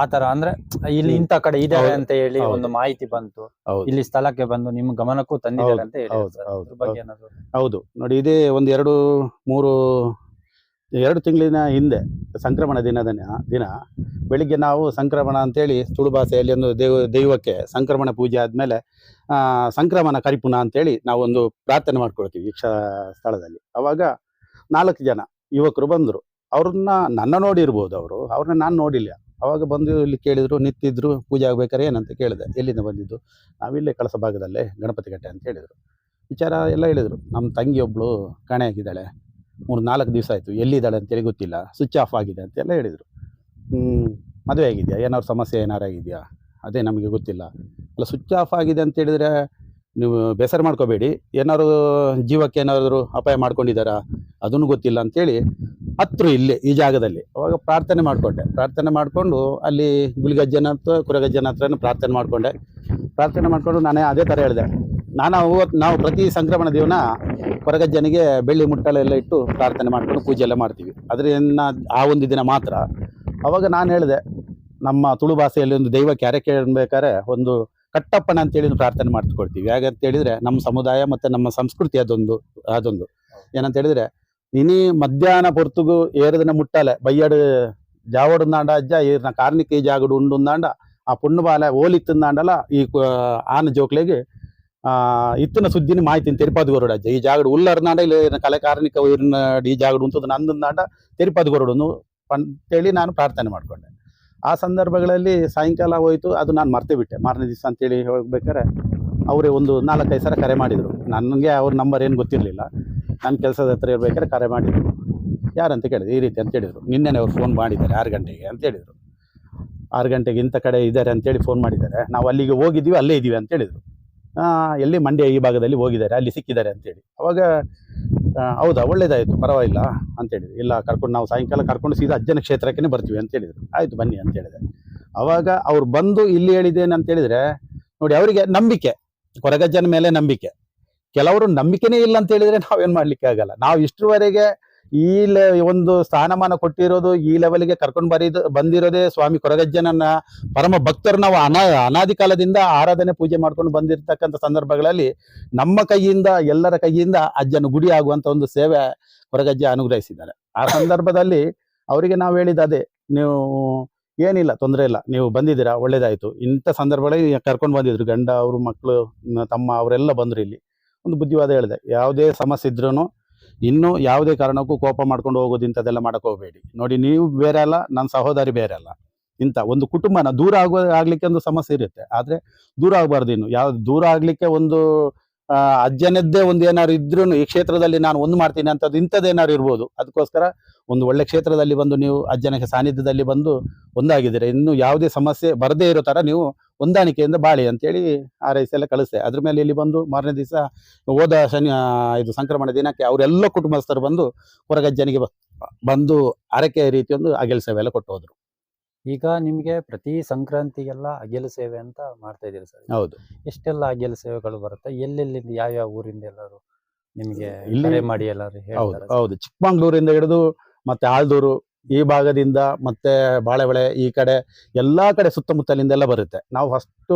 ಆತರ ತರ ಅಂದ್ರೆ ಇಲ್ಲಿ ಇಂಥ ಕಡೆ ಇದಾವೆ ಅಂತ ಹೇಳಿ ಒಂದು ಮಾಹಿತಿ ಬಂತು. ಇಲ್ಲಿ ಸ್ಥಳಕ್ಕೆ ಬಂದು ನಿಮ್ಮ ಗಮನಕ್ಕೂ ತಂದಿದ್ದಾರೆ ಅಂತ ಹೇಳಿ. ಹೌದು, ಹೌದು. ನೋಡಿ ಇದೇ ಒಂದು ಎರಡು ಮೂರು ಎರಡು ತಿಂಗಳಿನ ಹಿಂದೆ, ಸಂಕ್ರಮಣ ದಿನದ ದಿನ, ಬೆಳಿಗ್ಗೆ ನಾವು ಸಂಕ್ರಮಣ ಅಂತೇಳಿ ತುಳು ಭಾಷೆಯಲ್ಲಿ ಒಂದು ದೇವ, ದೈವಕ್ಕೆ ಸಂಕ್ರಮಣ ಪೂಜೆ ಆದಮೇಲೆ ಸಂಕ್ರಮಣ ಕರಿಪುನ ಅಂತೇಳಿ ನಾವೊಂದು ಪ್ರಾರ್ಥನೆ ಮಾಡ್ಕೊಳ್ತೀವಿ ಈ ಸ್ಥಳದಲ್ಲಿ. ಅವಾಗ ನಾಲ್ಕು ಜನ ಯುವಕರು ಬಂದರು. ಅವ್ರನ್ನ ನನ್ನ ನೋಡಿರ್ಬೋದು ಅವರು, ಅವ್ರನ್ನ ನಾನು ನೋಡಿಲ್ಲ. ಅವಾಗ ಬಂದು ಇಲ್ಲಿ ಕೇಳಿದರು, ನಿಂತಿದ್ರು, ಪೂಜೆ ಆಗ್ಬೇಕಾರೆ ಏನಂತ ಕೇಳಿದೆ. ಎಲ್ಲಿಂದ ಬಂದಿದ್ದು? ನಾವಿಲ್ಲೇ ಕಳಸ ಭಾಗದಲ್ಲೇ ಗಣಪತಿ ಕಟ್ಟೆ ಅಂತ ಹೇಳಿದರು. ವಿಚಾರ ಎಲ್ಲ ಹೇಳಿದರು. ನಮ್ಮ ತಂಗಿ ಒಬ್ಳು ಕಾಣೆ ಆಗಿದ್ದಾಳೆ. ಮೂರು ನಾಲ್ಕು ದಿವಸ ಆಯಿತು. ಎಲ್ಲಿದ್ದಾಳೆ ಅಂತೇಳಿ ಗೊತ್ತಿಲ್ಲ. ಸ್ವಿಚ್ ಆಫ್ ಆಗಿದೆ ಅಂತೆಲ್ಲ ಹೇಳಿದರು. ಮದುವೆ ಆಗಿದೆಯಾ? ಏನಾದ್ರು ಸಮಸ್ಯೆ ಏನಾರು ಆಗಿದೆಯಾ? ಅದೇ ನಮಗೆ ಗೊತ್ತಿಲ್ಲ. ಅಲ್ಲ ಸ್ವಿಚ್ ಆಫ್ ಆಗಿದೆ ಅಂತ ಹೇಳಿದರೆ ನೀವು ಬೇಸರ ಮಾಡ್ಕೋಬೇಡಿ. ಏನಾದ್ರು ಜೀವಕ್ಕೆ ಏನಾದರೂ ಅಪಾಯ ಮಾಡ್ಕೊಂಡಿದ್ದಾರಾ? ಅದನ್ನು ಗೊತ್ತಿಲ್ಲ ಅಂತೇಳಿ ಹತ್ರ ಇಲ್ಲೇ, ಈ ಜಾಗದಲ್ಲಿ. ಅವಾಗ ಪ್ರಾರ್ಥನೆ ಮಾಡಿಕೊಂಡೆ. ಪ್ರಾರ್ಥನೆ ಮಾಡಿಕೊಂಡು ಅಲ್ಲಿ ಗುಳಿಗಜ್ಜನ ಹತ್ರ, ಕುರಗಜ್ಜನ ಹತ್ರನೂ ಪ್ರಾರ್ಥನೆ ಮಾಡಿಕೊಂಡೆ. ಪ್ರಾರ್ಥನೆ ಮಾಡಿಕೊಂಡು ನಾನೇ ಅದೇ ಥರ ಹೇಳಿದೆ. ನಾನು ನಾವು ಪ್ರತಿ ಸಂಕ್ರಮಣ ದಿವನ ಕೊರಗಜ್ಜನಿಗೆ ಬೆಳ್ಳಿ ಮುಟ್ಟಳೆಲ್ಲ ಇಟ್ಟು ಪ್ರಾರ್ಥನೆ ಮಾಡ್ಕೊಂಡು ಪೂಜೆ ಎಲ್ಲ ಮಾಡ್ತೀವಿ. ಅದರಿಂದ ಆ ಒಂದು ದಿನ ಮಾತ್ರ. ಅವಾಗ ನಾನು ಹೇಳಿದೆ, ನಮ್ಮ ತುಳು ಭಾಷೆಯಲ್ಲಿ ಒಂದು ದೈವ ಯಾರೇ ಕೇಳಬೇಕಾದ್ರೆ ಒಂದು ಕಟ್ಟಪ್ಪನ ಅಂತೇಳಿ ಪ್ರಾರ್ಥನೆ ಮಾಡ್ಕೊಳ್ತೀವಿ ಯಾಕಂತ ಹೇಳಿದ್ರೆ, ನಮ್ಮ ಸಮುದಾಯ ಮತ್ತು ನಮ್ಮ ಸಂಸ್ಕೃತಿ ಅದೊಂದು ಅದೊಂದು. ಏನಂತ ಹೇಳಿದ್ರೆ, ಇನಿ ಮಧ್ಯಾಹ್ನ ಪೊರ್ತುಗು ಏರದನ ಮುಟ್ಟಲೆ ಬಯ್ಯಡು ಜಾವಡುಂದಾಂಡ ಅಜ್ಜ, ಏರ್ನ ಕಾರ್ನಿಕ ಜಾಗಡು ಉಂಡುಂದಾಂಡ, ಆ ಪುಣ್ಣು ಬಾಲ ಓಲಿತ್ತಂದಾಂಡಲ, ಈ ಆನ ಜೋಕ್ಲೆಗೆ ಇತ್ತಿನ ಸುದ್ದಿನ ಮಾಹಿತಿ ತೆರಿಪಾದ ಗೊರಡ ಈ ಜಾಗಡು ಉಲ್ಲರ್ನಾಂಡ ಇಲ್ಲಿ ಕಲೆ ಕಾರ್ಣಿಕ ಇರ್ನ ಈ ಜಾಗಡು ಅಂತದ್ದು ನಂದನಾಡ ತೆರಿಪಾದ ಗೊರಡು. ಅಂತೇಳಿ ನಾನು ಪ್ರಾರ್ಥನೆ ಮಾಡ್ಕೊಂಡೆ. ಆ ಸಂದರ್ಭಗಳಲ್ಲಿ ಸಾಯಂಕಾಲ ಹೋಯಿತು, ಅದು ನಾನು ಮರ್ತೇ ಬಿಟ್ಟೆ. ಮಾರನೇ ದಿವಸ ಅಂತೇಳಿ ಹೋಗ್ಬೇಕಾರೆ ಅವರೇ ಒಂದು ನಾಲ್ಕೈದು ಸಲ ಕರೆ ಮಾಡಿದರು. ನನಗೆ ಅವ್ರ ನಂಬರ್ ಏನು ಗೊತ್ತಿರಲಿಲ್ಲ. ನನ್ನ ಕೆಲಸದ ಹತ್ರ ಇರಬೇಕಾದ್ರೆ ಕರೆ ಮಾಡಿದರು. ಯಾರಂತ ಕೇಳಿದ್ರು ಈ ರೀತಿ ಅಂತ ಹೇಳಿದರು. ನಿನ್ನೆನೆ ಅವ್ರು ಫೋನ್ ಮಾಡಿದ್ದಾರೆ, ಆರು ಗಂಟೆಗೆ ಅಂತ ಹೇಳಿದರು. ಆರು ಗಂಟೆಗೆ ಇಂಥ ಕಡೆ ಇದ್ದಾರೆ ಅಂತೇಳಿ ಫೋನ್ ಮಾಡಿದ್ದಾರೆ. ನಾವು ಅಲ್ಲಿಗೆ ಹೋಗಿದ್ದೀವಿ, ಅಲ್ಲೇ ಇದ್ದೀವಿ ಅಂತ ಹೇಳಿದರು. ಎಲ್ಲಿ ಮಂಡ್ಯ ಈ ಭಾಗದಲ್ಲಿ ಹೋಗಿದ್ದಾರೆ, ಅಲ್ಲಿ ಸಿಕ್ಕಿದ್ದಾರೆ ಅಂತೇಳಿ. ಅವಾಗ ಹೌದಾ, ಒಳ್ಳೇದಾಯಿತು, ಪರವಾಗಿಲ್ಲ ಅಂತೇಳಿದ್ರು ಇಲ್ಲ, ಕರ್ಕೊಂಡು ನಾವು ಸಾಯಂಕಾಲ ಕರ್ಕೊಂಡು ಸೀದಾ ಅಜ್ಜನ ಕ್ಷೇತ್ರಕ್ಕೆ ಬರ್ತೀವಿ ಅಂತ ಹೇಳಿದರು. ಆಯಿತು, ಬನ್ನಿ ಅಂತ ಹೇಳಿದೆ. ಅವಾಗ ಅವ್ರು ಬಂದು ಇಲ್ಲಿ ಹೇಳಿದ್ದೇನೆ ಅಂತ ಹೇಳಿದ್ರೆ, ನೋಡಿ, ಅವರಿಗೆ ನಂಬಿಕೆ, ಕೊರಗಜ್ಜನ ಮೇಲೆ ನಂಬಿಕೆ. ಕೆಲವರು ನಂಬಿಕೆನೇ ಇಲ್ಲ ಅಂತ ಹೇಳಿದರೆ ನಾವೇನು ಮಾಡ್ಲಿಕ್ಕೆ ಆಗಲ್ಲ. ನಾವು ಇಷ್ಟರವರೆಗೆ ಈ ಒಂದು ಸ್ಥಾನಮಾನ ಕೊಟ್ಟಿರೋದು ಈ ಲೆವೆಲ್ಗೆ ಕರ್ಕೊಂಡು ಬರೀದು, ಬಂದಿರೋದೇ ಸ್ವಾಮಿ ಕೊರಗಜ್ಜನನ್ನ ಪರಮ ಭಕ್ತರು ನಾವು ಅನಾ, ಅನಾದಿ ಕಾಲದಿಂದ ಆರಾಧನೆ ಪೂಜೆ ಮಾಡ್ಕೊಂಡು ಬಂದಿರತಕ್ಕಂಥ ಸಂದರ್ಭಗಳಲ್ಲಿ ನಮ್ಮ ಕೈಯಿಂದ, ಎಲ್ಲರ ಕೈಯಿಂದ ಅಜ್ಜನ ಗುಡಿ ಆಗುವಂತ ಒಂದು ಸೇವೆ ಕೊರಗಜ್ಜೆ ಅನುಗ್ರಹಿಸಿದ್ದಾರೆ. ಆ ಸಂದರ್ಭದಲ್ಲಿ ಅವರಿಗೆ ನಾವು ಹೇಳಿದ ಅದೇ, ನೀವು ಏನಿಲ್ಲ, ತೊಂದರೆ ಇಲ್ಲ, ನೀವು ಬಂದಿದ್ದೀರಾ, ಒಳ್ಳೇದಾಯಿತು. ಇಂಥ ಸಂದರ್ಭಗಳಲ್ಲಿ ಕರ್ಕೊಂಡು ಬಂದಿದ್ರು, ಗಂಡ, ಅವರು ಮಕ್ಕಳು ತಮ್ಮ, ಅವರೆಲ್ಲ ಬಂದ್ರು ಇಲ್ಲಿ. ಒಂದು ಬುದ್ಧಿವಾದ ಹೇಳಿದೆ. ಯಾವುದೇ ಸಮಸ್ಯೆ ಇದ್ರೂ ಇನ್ನು ಯಾವುದೇ ಕಾರಣಕ್ಕೂ ಕೋಪ ಮಾಡ್ಕೊಂಡು ಹೋಗೋದು ಇಂಥದ್ದೆಲ್ಲ ಮಾಡಕ್ಕೆ ಹೋಗಬೇಡಿ. ನೋಡಿ, ನೀವು ಬೇರೆ ಅಲ್ಲ ನನ್ನ ಸಹೋದರಿ ಬೇರೆ ಅಲ್ಲ. ಇಂಥ ಒಂದು ಕುಟುಂಬನ ದೂರ ಆಗೋ, ಆಗಲಿಕ್ಕೆ ಒಂದು ಸಮಸ್ಯೆ ಇರುತ್ತೆ. ಆದರೆ ದೂರ ಆಗಬಾರ್ದು ಇನ್ನು. ಯಾವ ದೂರ ಆಗಲಿಕ್ಕೆ ಒಂದು ಅಜ್ಜನದ್ದೇ ಒಂದು ಏನಾದ್ರು ಇದ್ರೂ ಈ ಕ್ಷೇತ್ರದಲ್ಲಿ ನಾನು ಒಂದು ಮಾಡ್ತೀನಿ ಅಂತದ್ದು ಇಂಥದ್ದು ಏನಾದ್ರು ಇರ್ಬೋದು. ಅದಕ್ಕೋಸ್ಕರ ಒಂದು ಒಳ್ಳೆ ಕ್ಷೇತ್ರದಲ್ಲಿ ಬಂದು ನೀವು ಅಜ್ಜನ ಸಾನ್ನಿಧ್ಯದಲ್ಲಿ ಬಂದು ಒಂದಾಗಿದ್ದೀರಿ. ಇನ್ನು ಯಾವುದೇ ಸಮಸ್ಯೆ ಬರದೇ ಇರೋ ತರ ನೀವು ಹೊಂದಾಣಿಕೆಯಿಂದ ಬಾಳಿ ಅಂತೇಳಿ ಆರೈಸೆಲ್ಲ ಕಳಿಸ್ದೆ. ಅದ್ರ ಮೇಲೆ ಇಲ್ಲಿ ಬಂದು ಮಾರನೇ ದಿವಸ ಹೋದ ಶನಿ ಇದು ಸಂಕ್ರಮಣ ದಿನಕ್ಕೆ ಅವರೆಲ್ಲ ಕುಟುಂಬಸ್ಥರು ಬಂದು ಹೊರಗಜ್ಜನಿಗೆ ಬಂದು ಅರಕೆ ರೀತಿಯೊಂದು ಒಂದು ಅಗೆಲ್ ಸೇವೆ ಎಲ್ಲ ಕೊಟ್ಟು ಹೋದ್ರು. ಈಗ ನಿಮ್ಗೆ ಪ್ರತಿ ಸಂಕ್ರಾಂತಿಗೆಲ್ಲ ಅಗೆಲು ಸೇವೆ ಅಂತ ಮಾಡ್ತಾ ಇದೀರಿ ಸರ್. ಹೌದು. ಎಷ್ಟೆಲ್ಲ ಅಗೆಲು ಸೇವೆಗಳು ಬರುತ್ತೆ? ಎಲ್ಲೆಲ್ಲಿಂದ ಯಾವ ಊರಿಂದ ಎಲ್ಲರೂ ನಿಮ್ಗೆ ಇಲ್ಲಿ- ಮಾಡಿ ಎಲ್ಲರೂ ಹೌದು ಹೌದು. ಚಿಕ್ಕಮಂಗ್ಳೂರಿಂದ ಹಿಡಿದು ಮತ್ತೆ ಆಳ್ದೂರು ಈ ಭಾಗದಿಂದ ಮತ್ತೆ ಬಾಳೆಬಳೆ ಈ ಕಡೆ ಎಲ್ಲಾ ಕಡೆ ಸುತ್ತಮುತ್ತಲಿಂದೆಲ್ಲ ಬರುತ್ತೆ. ನಾವು ಫಸ್ಟ್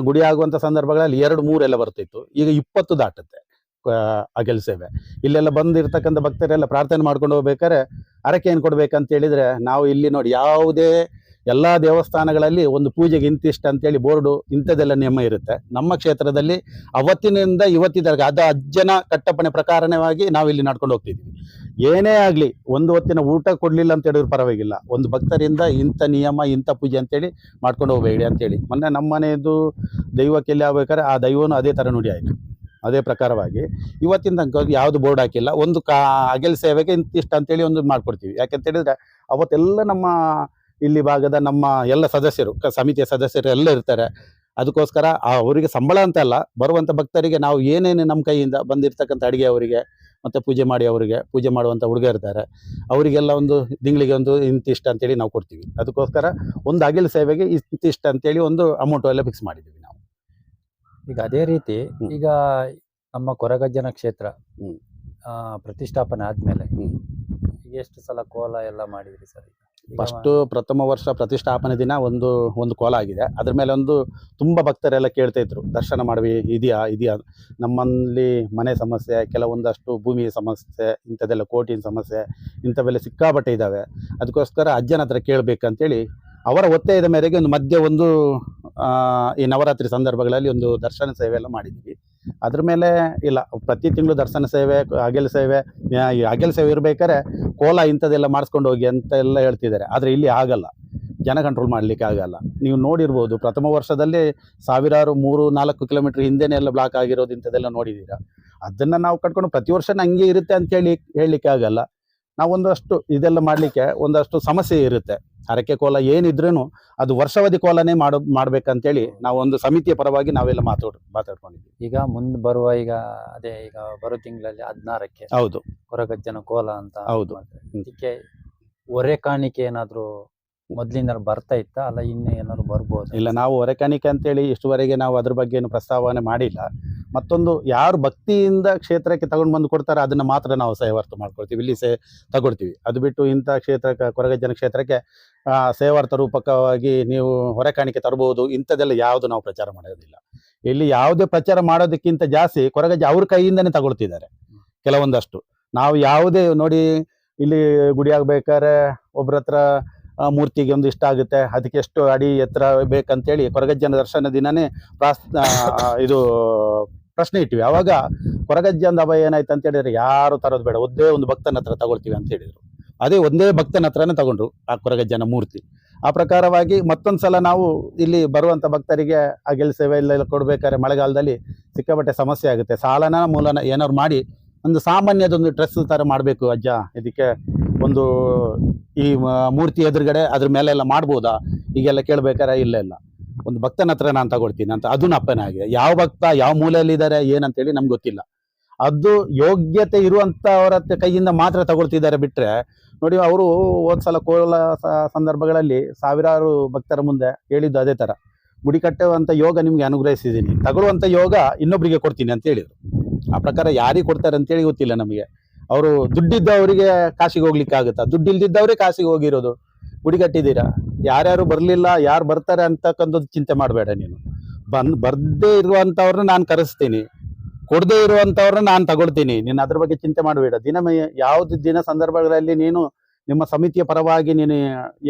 ಗುಡಿ ಆಗುವಂತ ಸಂದರ್ಭಗಳಲ್ಲಿ ಎರಡು ಮೂರೆಲ್ಲ ಬರ್ತಿತ್ತು. ಈಗ ಇಪ್ಪತ್ತು ದಾಟುತ್ತೆ. ಆ, ಅಗೆಲ್ ಸೇವೆ ಇಲ್ಲೆಲ್ಲ ಬಂದಿರ್ತಕ್ಕಂಥ ಭಕ್ತರೆಲ್ಲ ಪ್ರಾರ್ಥನೆ ಮಾಡ್ಕೊಂಡು ಹೋಗ್ಬೇಕಾದ್ರೆ ಹರಕೆ ಏನು ಕೊಡ್ಬೇಕಂತ ಹೇಳಿದ್ರೆ ನಾವು ಇಲ್ಲಿ ನೋಡಿ ಯಾವುದೇ ಎಲ್ಲ ದೇವಸ್ಥಾನಗಳಲ್ಲಿ ಒಂದು ಪೂಜೆಗೆ ಇಂತಿಷ್ಟು ಅಂತೇಳಿ ಬೋರ್ಡು ಇಂಥದ್ದೆಲ್ಲ ನಿಯಮ ಇರುತ್ತೆ. ನಮ್ಮ ಕ್ಷೇತ್ರದಲ್ಲಿ ಅವತ್ತಿನಿಂದ ಇವತ್ತಿದ್ದಾಗ ಅದು ಅಜ್ಜನ ಕಟ್ಟಪ್ಪಣೆ ಪ್ರಕಾರವಾಗಿ ನಾವು ಇಲ್ಲಿ ನಡ್ಕೊಂಡು ಹೋಗ್ತಿದ್ವಿ. ಏನೇ ಆಗಲಿ ಒಂದು ಹೊತ್ತಿನ ಊಟ ಕೊಡಲಿಲ್ಲ ಅಂತ ಹೇಳಿದ್ರು ಪರವಾಗಿಲ್ಲ. ಒಂದು ಭಕ್ತರಿಂದ ಇಂಥ ನಿಯಮ ಇಂಥ ಪೂಜೆ ಅಂತೇಳಿ ಮಾಡ್ಕೊಂಡು ಹೋಗಬೇಡಿ ಅಂತೇಳಿ. ಮೊನ್ನೆ ನಮ್ಮ ಮನೆಯದು ದೈವಕ್ಕೆ ಆಗ್ಬೇಕಾದ್ರೆ ಆ ದೈವನು ಅದೇ ಥರ ನುಡಿ ಆಯ್ತು. ಅದೇ ಪ್ರಕಾರವಾಗಿ. ಇವತ್ತಿನ ತನಕ ಯಾವುದು ಬೋರ್ಡ್ ಹಾಕಿಲ್ಲ. ಒಂದು ಕಾ, ಅಗೆಲ್ ಸೇವೆಗೆ ಇಂತಿಷ್ಟು ಅಂತೇಳಿ ಒಂದು ಮಾಡ್ಕೊಡ್ತೀವಿ. ಯಾಕಂತ ಹೇಳಿದ್ರೆ ಅವತ್ತೆಲ್ಲ ನಮ್ಮ ಇಲ್ಲಿ ಭಾಗದ ನಮ್ಮ ಎಲ್ಲ ಸದಸ್ಯರು ಸಮಿತಿಯ ಸದಸ್ಯರು ಎಲ್ಲ ಇರ್ತಾರೆ. ಅದಕ್ಕೋಸ್ಕರ ಅವರಿಗೆ ಸಂಬಳ ಅಂತ ಅಲ್ಲ, ಬರುವಂತ ಭಕ್ತರಿಗೆ ನಾವು ಏನೇನು ನಮ್ಮ ಕೈಯಿಂದ ಬಂದಿರ್ತಕ್ಕಂಥ ಅಡಿಗೆ ಅವರಿಗೆ, ಮತ್ತೆ ಪೂಜೆ ಮಾಡಿ ಅವರಿಗೆ, ಪೂಜೆ ಮಾಡುವಂತ ಹುಡುಗ ಇರ್ತಾರೆ. ಅವರಿಗೆಲ್ಲ ಒಂದು ತಿಂಗಳಿಗೆ ಒಂದು ಇಂತಿಷ್ಟು ಅಂತೇಳಿ ನಾವು ಕೊಡ್ತೀವಿ. ಅದಕ್ಕೋಸ್ಕರ ಒಂದು ಅಗಿಲ ಸೇವೆಗೆ ಇಂತಿಷ್ಟು ಅಂತೇಳಿ ಒಂದು ಅಮೌಂಟ್ ಎಲ್ಲ ಫಿಕ್ಸ್ ಮಾಡಿದ್ದೀವಿ ಈಗ ಅದೇ ರೀತಿ ಈಗ ನಮ್ಮ ಕೊರಗಜ್ಜನ ಕ್ಷೇತ್ರ ಆ, ಪ್ರತಿಷ್ಠಾಪನೆ ಆದ್ಮೇಲೆ. ಎಷ್ಟು ಸಲ ಕೋಲ ಎಲ್ಲ ಮಾಡಿದ್ರಿ ಸರ್ ಈಗ? ಫಸ್ಟ್ ಪ್ರಥಮ ವರ್ಷ ಪ್ರತಿಷ್ಠಾಪನೆ ದಿನ ಒಂದು ಒಂದು ಕೋಲ ಆಗಿದೆ. ಅದ್ರ ಮೇಲೆ ಒಂದು ತುಂಬ ಭಕ್ತರೆಲ್ಲ ಕೇಳ್ತಾ ಇದ್ರು ದರ್ಶನ ಮಾಡಿ ಇದೆಯಾ ಇದೆಯಾ? ನಮ್ಮಲ್ಲಿ ಮನೆ ಸಮಸ್ಯೆ ಕೆಲವೊಂದಷ್ಟು ಭೂಮಿ ಸಮಸ್ಯೆ ಇಂಥದ್ದೆಲ್ಲ ಕೋಟಿನ ಸಮಸ್ಯೆ ಇಂಥವೆಲ್ಲ ಸಿಕ್ಕಾಪಟ್ಟೆ ಇದ್ದಾವೆ. ಅದಕ್ಕೋಸ್ಕರ ಅಜ್ಜನ ಹತ್ರ ಕೇಳಬೇಕಂತೇಳಿ ಅವರ ಒತ್ತಾಯದ ಮೇರೆಗೆ ಒಂದು ಮಧ್ಯೆ ಒಂದು ಈ ನವರಾತ್ರಿ ಸಂದರ್ಭಗಳಲ್ಲಿ ಒಂದು ದರ್ಶನ ಸೇವೆ ಎಲ್ಲ ಮಾಡಿದ್ವಿ. ಅದ್ರ ಮೇಲೆ ಇಲ್ಲ, ಪ್ರತಿ ತಿಂಗಳು ದರ್ಶನ ಸೇವೆ ಹಗೆಲ್ ಸೇವೆ ಈ ಸೇವೆ ಇರಬೇಕಾದ್ರೆ ಕೋಲ ಇಂಥದ್ದೆಲ್ಲ ಮಾಡಿಸ್ಕೊಂಡು ಹೋಗಿ ಅಂತ ಎಲ್ಲ ಹೇಳ್ತಿದ್ದಾರೆ. ಆದರೆ ಇಲ್ಲಿ ಆಗಲ್ಲ. ಜನ ಕಂಟ್ರೋಲ್ ಮಾಡಲಿಕ್ಕೆ ಆಗಲ್ಲ. ನೀವು ನೋಡಿರ್ಬೋದು, ಪ್ರಥಮ ವರ್ಷದಲ್ಲಿ ಸಾವಿರಾರು ಮೂರು, ನಾಲ್ಕು ಕಿಲೋಮೀಟ್ರ್ ಹಿಂದೆನೇ ಎಲ್ಲ ಬ್ಲಾಕ್ ಆಗಿರೋದು ಇಂಥದ್ದೆಲ್ಲ ನೋಡಿದ್ದೀರಾ? ಅದನ್ನು ನಾವು ಕಟ್ಕೊಂಡು ಪ್ರತಿ ವರ್ಷ ಹಂಗೆ ಇರುತ್ತೆ ಅಂತ ಹೇಳಿ, ಹೇಳಲಿಕ್ಕೆ ಆಗಲ್ಲ. ನಾವು ಒಂದಷ್ಟು ಇದೆಲ್ಲ ಮಾಡಲಿಕ್ಕೆ ಒಂದಷ್ಟು ಸಮಸ್ಯೆ ಇರುತ್ತೆ. ಹರಕೆ ಕೋಲ ಏನಿದ್ರೂ ಅದು ವರ್ಷಾವಧಿ ಕೋಲನೇ ಮಾಡೋ ಮಾಡ್ಬೇಕಂತೇಳಿ ನಾವು ಒಂದು ಸಮಿತಿಯ ಪರವಾಗಿ ನಾವೆಲ್ಲ ಮಾತಾಡ್ ಮಾತಾಡ್ಕೊಂಡಿದ್ವಿ ಈಗ ಮುಂದೆ ಬರುವ ಈಗ ಅದೇ ಈಗ ಬರೋ ತಿಂಗಳಲ್ಲಿ ಹದಿನಾರಕ್ಕೆ ಹೌದು. ಕೊರಗಜ್ಜನ ಕೋಲ ಅಂತ ಹೌದು. ಇದಕ್ಕೆ ಹೊರೆ ಕಾಣಿಕೆ ಏನಾದ್ರು ಮೊದ್ಲಿಂದ ಬರ್ತಾ ಇತ್ತ? ಅಲ್ಲ ಇನ್ನ ಏನಾದ್ರು ಬರ್ಬೋದು ಇಲ್ಲ ನಾವು ಹೊರೆಕಾಣಿಕೆ ಅಂತೇಳಿ ಇಷ್ಟುವರೆಗೆ ನಾವು ಅದ್ರ ಬಗ್ಗೆ ಏನು ಪ್ರಸ್ತಾವನೆ ಮಾಡಿಲ್ಲ. ಮತ್ತೊಂದು ಯಾರು ಭಕ್ತಿಯಿಂದ ಕ್ಷೇತ್ರಕ್ಕೆ ತಗೊಂಡು ಬಂದು ಕೊಡ್ತಾರೆ ಅದನ್ನು ಮಾತ್ರ ನಾವು ಸೇವಾರ್ಥ ಮಾಡ್ಕೊಳ್ತೀವಿ. ಇಲ್ಲಿ ಸೇ ತಗೊಳ್ತೀವಿ. ಅದು ಬಿಟ್ಟು ಇಂಥ ಕ್ಷೇತ್ರಕ್ಕೆ ಕೊರಗಜ್ಜನ ಕ್ಷೇತ್ರಕ್ಕೆ ಸೇವಾರ್ಥ ರೂಪಕವಾಗಿ ನೀವು ಹೊರೆಕಾಣಿಕೆ ತರಬಹುದು ಇಂಥದ್ದೆಲ್ಲ ಯಾವುದು ನಾವು ಪ್ರಚಾರ ಮಾಡೋದಿಲ್ಲ. ಇಲ್ಲಿ ಯಾವುದೇ ಪ್ರಚಾರ ಮಾಡೋದಕ್ಕಿಂತ ಜಾಸ್ತಿ ಕೊರಗಜ್ಜ ಅವ್ರ ಕೈಯಿಂದನೇ ತಗೊಳ್ತಿದ್ದಾರೆ. ಕೆಲವೊಂದಷ್ಟು. ನಾವು ಯಾವುದೇ ನೋಡಿ ಇಲ್ಲಿ ಗುಡಿ ಒಬ್ರ ಹತ್ರ ಆ, ಮೂರ್ತಿಗೆ ಒಂದು ಇಷ್ಟ ಆಗುತ್ತೆ. ಅದಕ್ಕೆ ಎಷ್ಟು ಅಡಿ ಎತ್ತರ ಬೇಕಂತೇಳಿ ಕೊರಗಜ್ಜನ ದರ್ಶನ ದಿನನೇ ಪ್ರಾಸ್ ಇದು ಪ್ರಶ್ನೆ ಇಟ್ಟಿವಿ. ಅವಾಗ ಕೊರಗಜ್ಜನ ಅಭಯ ಏನಾಯ್ತು ಅಂತ ಹೇಳಿದ್ರೆ ಯಾರು ತರೋದು ಬೇಡ. ಒಂದೇ ಒಂದು ಭಕ್ತನ ಹತ್ರ ತಗೊಳ್ತೀವಿ ಅಂತ ಹೇಳಿದ್ರು. ಅದೇ ಒಂದೇ ಭಕ್ತನ ಹತ್ರನೇ ತಗೊಂಡ್ರು ಆ ಕೊರಗಜ್ಜನ ಮೂರ್ತಿ. ಆ ಪ್ರಕಾರವಾಗಿ ಮತ್ತೊಂದು ಸಲ ನಾವು ಇಲ್ಲಿ ಬರುವಂತ ಭಕ್ತರಿಗೆ ಆ ಸೇವೆ ಎಲ್ಲ ಕೊಡಬೇಕಾದ್ರೆ ಮಳೆಗಾಲದಲ್ಲಿ ಸಿಕ್ಕಾಪಟ್ಟೆ ಸಮಸ್ಯೆ ಆಗುತ್ತೆ. ಸಾಲನ ಮೂಲನ ಏನಾದ್ರು ಮಾಡಿ ಒಂದು ಸಾಮಾನ್ಯದೊಂದು ಡ್ರೆಸ್ ತರ ಮಾಡಬೇಕು ಅಜ್ಜ. ಇದಕ್ಕೆ ಒಂದು ಈ ಮೂರ್ತಿ ಎದುರುಗಡೆ ಅದ್ರ ಮೇಲೆ ಎಲ್ಲ ಮಾಡ್ಬೋದಾ? ಈಗೆಲ್ಲ ಕೇಳ್ಬೇಕಾರೆ ಇಲ್ಲ ಇಲ್ಲ. ಒಂದು ಭಕ್ತನ ಹತ್ರ ನಾನು ತಗೊಳ್ತೀನಿ ಅಂತ. ಅದು ಅಪ್ಪನೇ ಆಗಿದೆ. ಯಾವ ಭಕ್ತ, ಯಾವ ಮೂಲೆಯಲ್ಲಿದ್ದಾರೆ, ಏನಂತೇಳಿ ನಮ್ಗೆ ಗೊತ್ತಿಲ್ಲ. ಅದು ಯೋಗ್ಯತೆ ಇರುವಂತವರ ಹತ್ರ ಕೈಯಿಂದ ಮಾತ್ರ ತಗೊಳ್ತಿದ್ದಾರೆ ಬಿಟ್ರೆ, ನೋಡಿ ಅವರು ಹೋದ್ಸಲ ಕೋಲ ಸಂದರ್ಭಗಳಲ್ಲಿ ಸಾವಿರಾರು ಭಕ್ತರ ಮುಂದೆ ಹೇಳಿದ್ದು ಅದೇ ತರ. ಗುಡಿ ಕಟ್ಟುವಂತ ಯೋಗ ನಿಮಗೆ ಅನುಗ್ರಹಿಸಿದ್ದೀನಿ. ತಗೊಳ್ಳುವಂತ ಯೋಗ ಇನ್ನೊಬ್ಬರಿಗೆ ಕೊಡ್ತೀನಿ ಅಂತ ಹೇಳಿದರು. ಆ ಪ್ರಕಾರ ಯಾರಿಗೆ ಕೊಡ್ತಾರೆ ಅಂತೇಳಿ ಗೊತ್ತಿಲ್ಲ ನಮಗೆ. ಅವರು ದುಡ್ಡಿದ್ದವರಿಗೆ ಕಾಶಿಗೆ ಹೋಗ್ಲಿಕ್ಕೆ ಆಗುತ್ತಾ? ದುಡ್ಡು ಇಲ್ದಿದ್ದವರೇ ಕಾಶಿಗೆ ಹೋಗಿರೋದು. ಗುಡಿ ಕಟ್ಟಿದ್ದೀರಾ ಯಾರ್ಯಾರು ಬರಲಿಲ್ಲ, ಯಾರು ಬರ್ತಾರೆ ಅಂತಕ್ಕಂಥದ್ದು ಚಿಂತೆ ಮಾಡಬೇಡ ನೀನು. ಬಂದ್, ಬರ್ದೇ ಇರುವಂಥವ್ರನ್ನ ನಾನು ಕರೆಸ್ತೀನಿ. ಕೊಡದೇ ಇರುವಂಥವ್ರನ್ನ ನಾನು ತಗೊಳ್ತೀನಿ. ನೀನು ಅದ್ರ ಬಗ್ಗೆ ಚಿಂತೆ ಮಾಡಬೇಡ. ದಿನ ಯಾವ್ದು ದಿನ ಸಂದರ್ಭಗಳಲ್ಲಿ ನೀನು ನಿಮ್ಮ ಸಮಿತಿಯ ಪರವಾಗಿ ನೀನು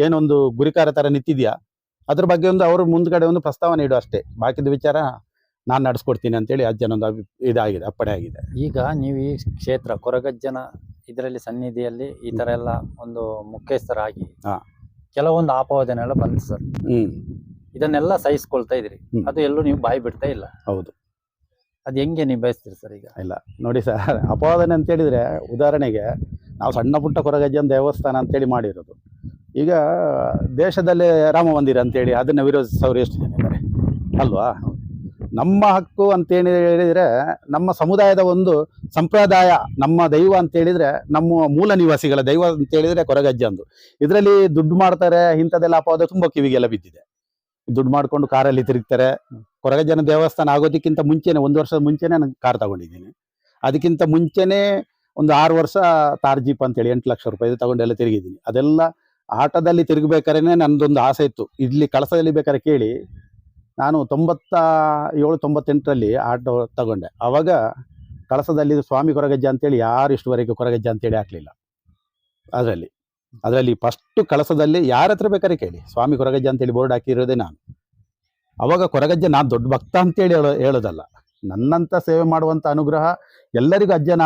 ಏನೊಂದು ಗುರಿಕಾರ ಥರ ನಿಂತಿದ್ಯಾ? ಅದ್ರ ಬಗ್ಗೆ ಒಂದು ಅವರು ಮುಂದ್ಗಡೆ ಒಂದು ಪ್ರಸ್ತಾವನೆ ಇಡು ಅಷ್ಟೇ. ಬಾಕಿದ ವಿಚಾರ ನಾನು ನಡೆಸ್ಕೊಡ್ತೀನಿ ಅಂತೇಳಿ ಅಜ್ಜನೊಂದು ಅಭಿ ಇದಾಗಿದೆ ಅಪ್ಪಣೆ ಆಗಿದೆ. ಈಗ ನೀವು ಈ ಕ್ಷೇತ್ರ ಕೊರಗಜ್ಜನ ಇದರಲ್ಲಿ ಸನ್ನಿಧಿಯಲ್ಲಿ ಈ ಥರ ಎಲ್ಲ ಒಂದು ಮುಖ್ಯಸ್ಥರಾಗಿ ಹಾ. ಕೆಲವೊಂದು ಆಪವಾದನೆಲ್ಲ ಬಂತು ಸರ್. ಹ್ಞೂ ಇದನ್ನೆಲ್ಲ ಸಹಿಸ್ಕೊಳ್ತಾ ಇದ್ರಿ. ಹ್ಮ್. ಅದು ಎಲ್ಲೂ ನೀವು ಬಾಯಿ ಬಿಡ್ತಾ ಇಲ್ಲ. ಹೌದು. ಅದು ಹೆಂಗೆ ನಿಭಾಯಿಸ್ತೀರಿ ಸರ್ ಈಗ? ಇಲ್ಲ. ನೋಡಿ ಸರ್ ಅಪವಾದನೆ ಅಂತ ಹೇಳಿದ್ರೆ ಉದಾಹರಣೆಗೆ ನಾವು ಸಣ್ಣ ಪುಟ್ಟ ಕೊರಗಜ್ಜನ ದೇವಸ್ಥಾನ ಅಂತೇಳಿ ಮಾಡಿರೋದು. ಈಗ ದೇಶದಲ್ಲೇ ರಾಮ ಮಂದಿರ ಅಂತೇಳಿ ಅದನ್ನು ವಿರೋಧಿಸೋರು ಎಷ್ಟು ಜನ ಇದ್ದಾರೆ ಅಲ್ವಾ? ನಮ್ಮ ಹಕ್ಕು ಅಂತೇಳಿ ಹೇಳಿದ್ರೆ, ನಮ್ಮ ಸಮುದಾಯದ ಒಂದು ಸಂಪ್ರದಾಯ, ನಮ್ಮ ದೈವ ಅಂತ ಹೇಳಿದ್ರೆ, ನಮ್ಮ ಮೂಲ ನಿವಾಸಿಗಳ ದೈವ ಅಂತ ಹೇಳಿದ್ರೆ ಕೊರಗಜ್ಜಂದು ಇದರಲ್ಲಿ ದುಡ್ಡು ಮಾಡ್ತಾರೆ, ಇಂಥದ್ದೆಲ್ಲ ಅಪವಾದ ತುಂಬ ಕಿವಿಗೆಲ್ಲ ಬಿದ್ದಿದೆ. ದುಡ್ಡು ಮಾಡ್ಕೊಂಡು ಕಾರಲ್ಲಿ ತಿರುಗ್ತಾರೆ. ಕೊರಗಜ್ಜನ ದೇವಸ್ಥಾನ ಆಗೋದಕ್ಕಿಂತ ಮುಂಚೆನೆ, ಒಂದು ವರ್ಷದ ಮುಂಚೆನೆ ನಾನು ಕಾರ್ ತಗೊಂಡಿದ್ದೀನಿ. ಅದಕ್ಕಿಂತ ಮುಂಚೆನೆ ಒಂದು ಆರು ವರ್ಷ ತಾರ್ ಜೀಪ್ ಅಂತೇಳಿ ಎಂಟು ಲಕ್ಷ ರೂಪಾಯಿ ತಗೊಂಡೆಲ್ಲ ತಿರುಗಿದ್ದೀನಿ. ಅದೆಲ್ಲ ಆಟದಲ್ಲಿ ತಿರುಗಬೇಕಾದ್ರೆ ನನ್ನದೊಂದು ಆಸೆ ಇತ್ತು. ಇಲ್ಲಿ ಕಳಸದಲ್ಲಿ ಬೇಕಾದ್ರೆ ಕೇಳಿ ನಾನು ತೊಂಬತ್ತ ಏಳು ತೊಂಬತ್ತೆಂಟರಲ್ಲಿ ಆಟೋ ತಗೊಂಡೆ. ಅವಾಗ ಕಳಸದಲ್ಲಿ ಸ್ವಾಮಿ ಕೊರಗಜ್ಜ ಅಂತೇಳಿ ಯಾರು ಇಷ್ಟುವರೆಗೆ ಕೊರಗಜ್ಜ ಅಂತೇಳಿ ಹಾಕ್ಲಿಲ್ಲ. ಅದರಲ್ಲಿ ಅದರಲ್ಲಿ ಫಸ್ಟ್ ಕಳಸದಲ್ಲಿ ಯಾರ ಹತ್ರ ಬೇಕಾದ್ರೆ ಕೇಳಿ. ಸ್ವಾಮಿ ಕೊರಗಜ್ಜ ಅಂತೇಳಿ ಬೋರ್ಡ್ ಹಾಕಿರೋದೇ ನಾನು. ಅವಾಗ ಕೊರಗಜ್ಜ ನಾನು ದೊಡ್ಡ ಭಕ್ತ ಅಂತೇಳಿ ಹೇಳೋ, ಹೇಳೋದಲ್ಲ. ನನ್ನಂಥ ಸೇವೆ ಮಾಡುವಂಥ ಅನುಗ್ರಹ ಎಲ್ಲರಿಗೂ ಅಜ್ಜನ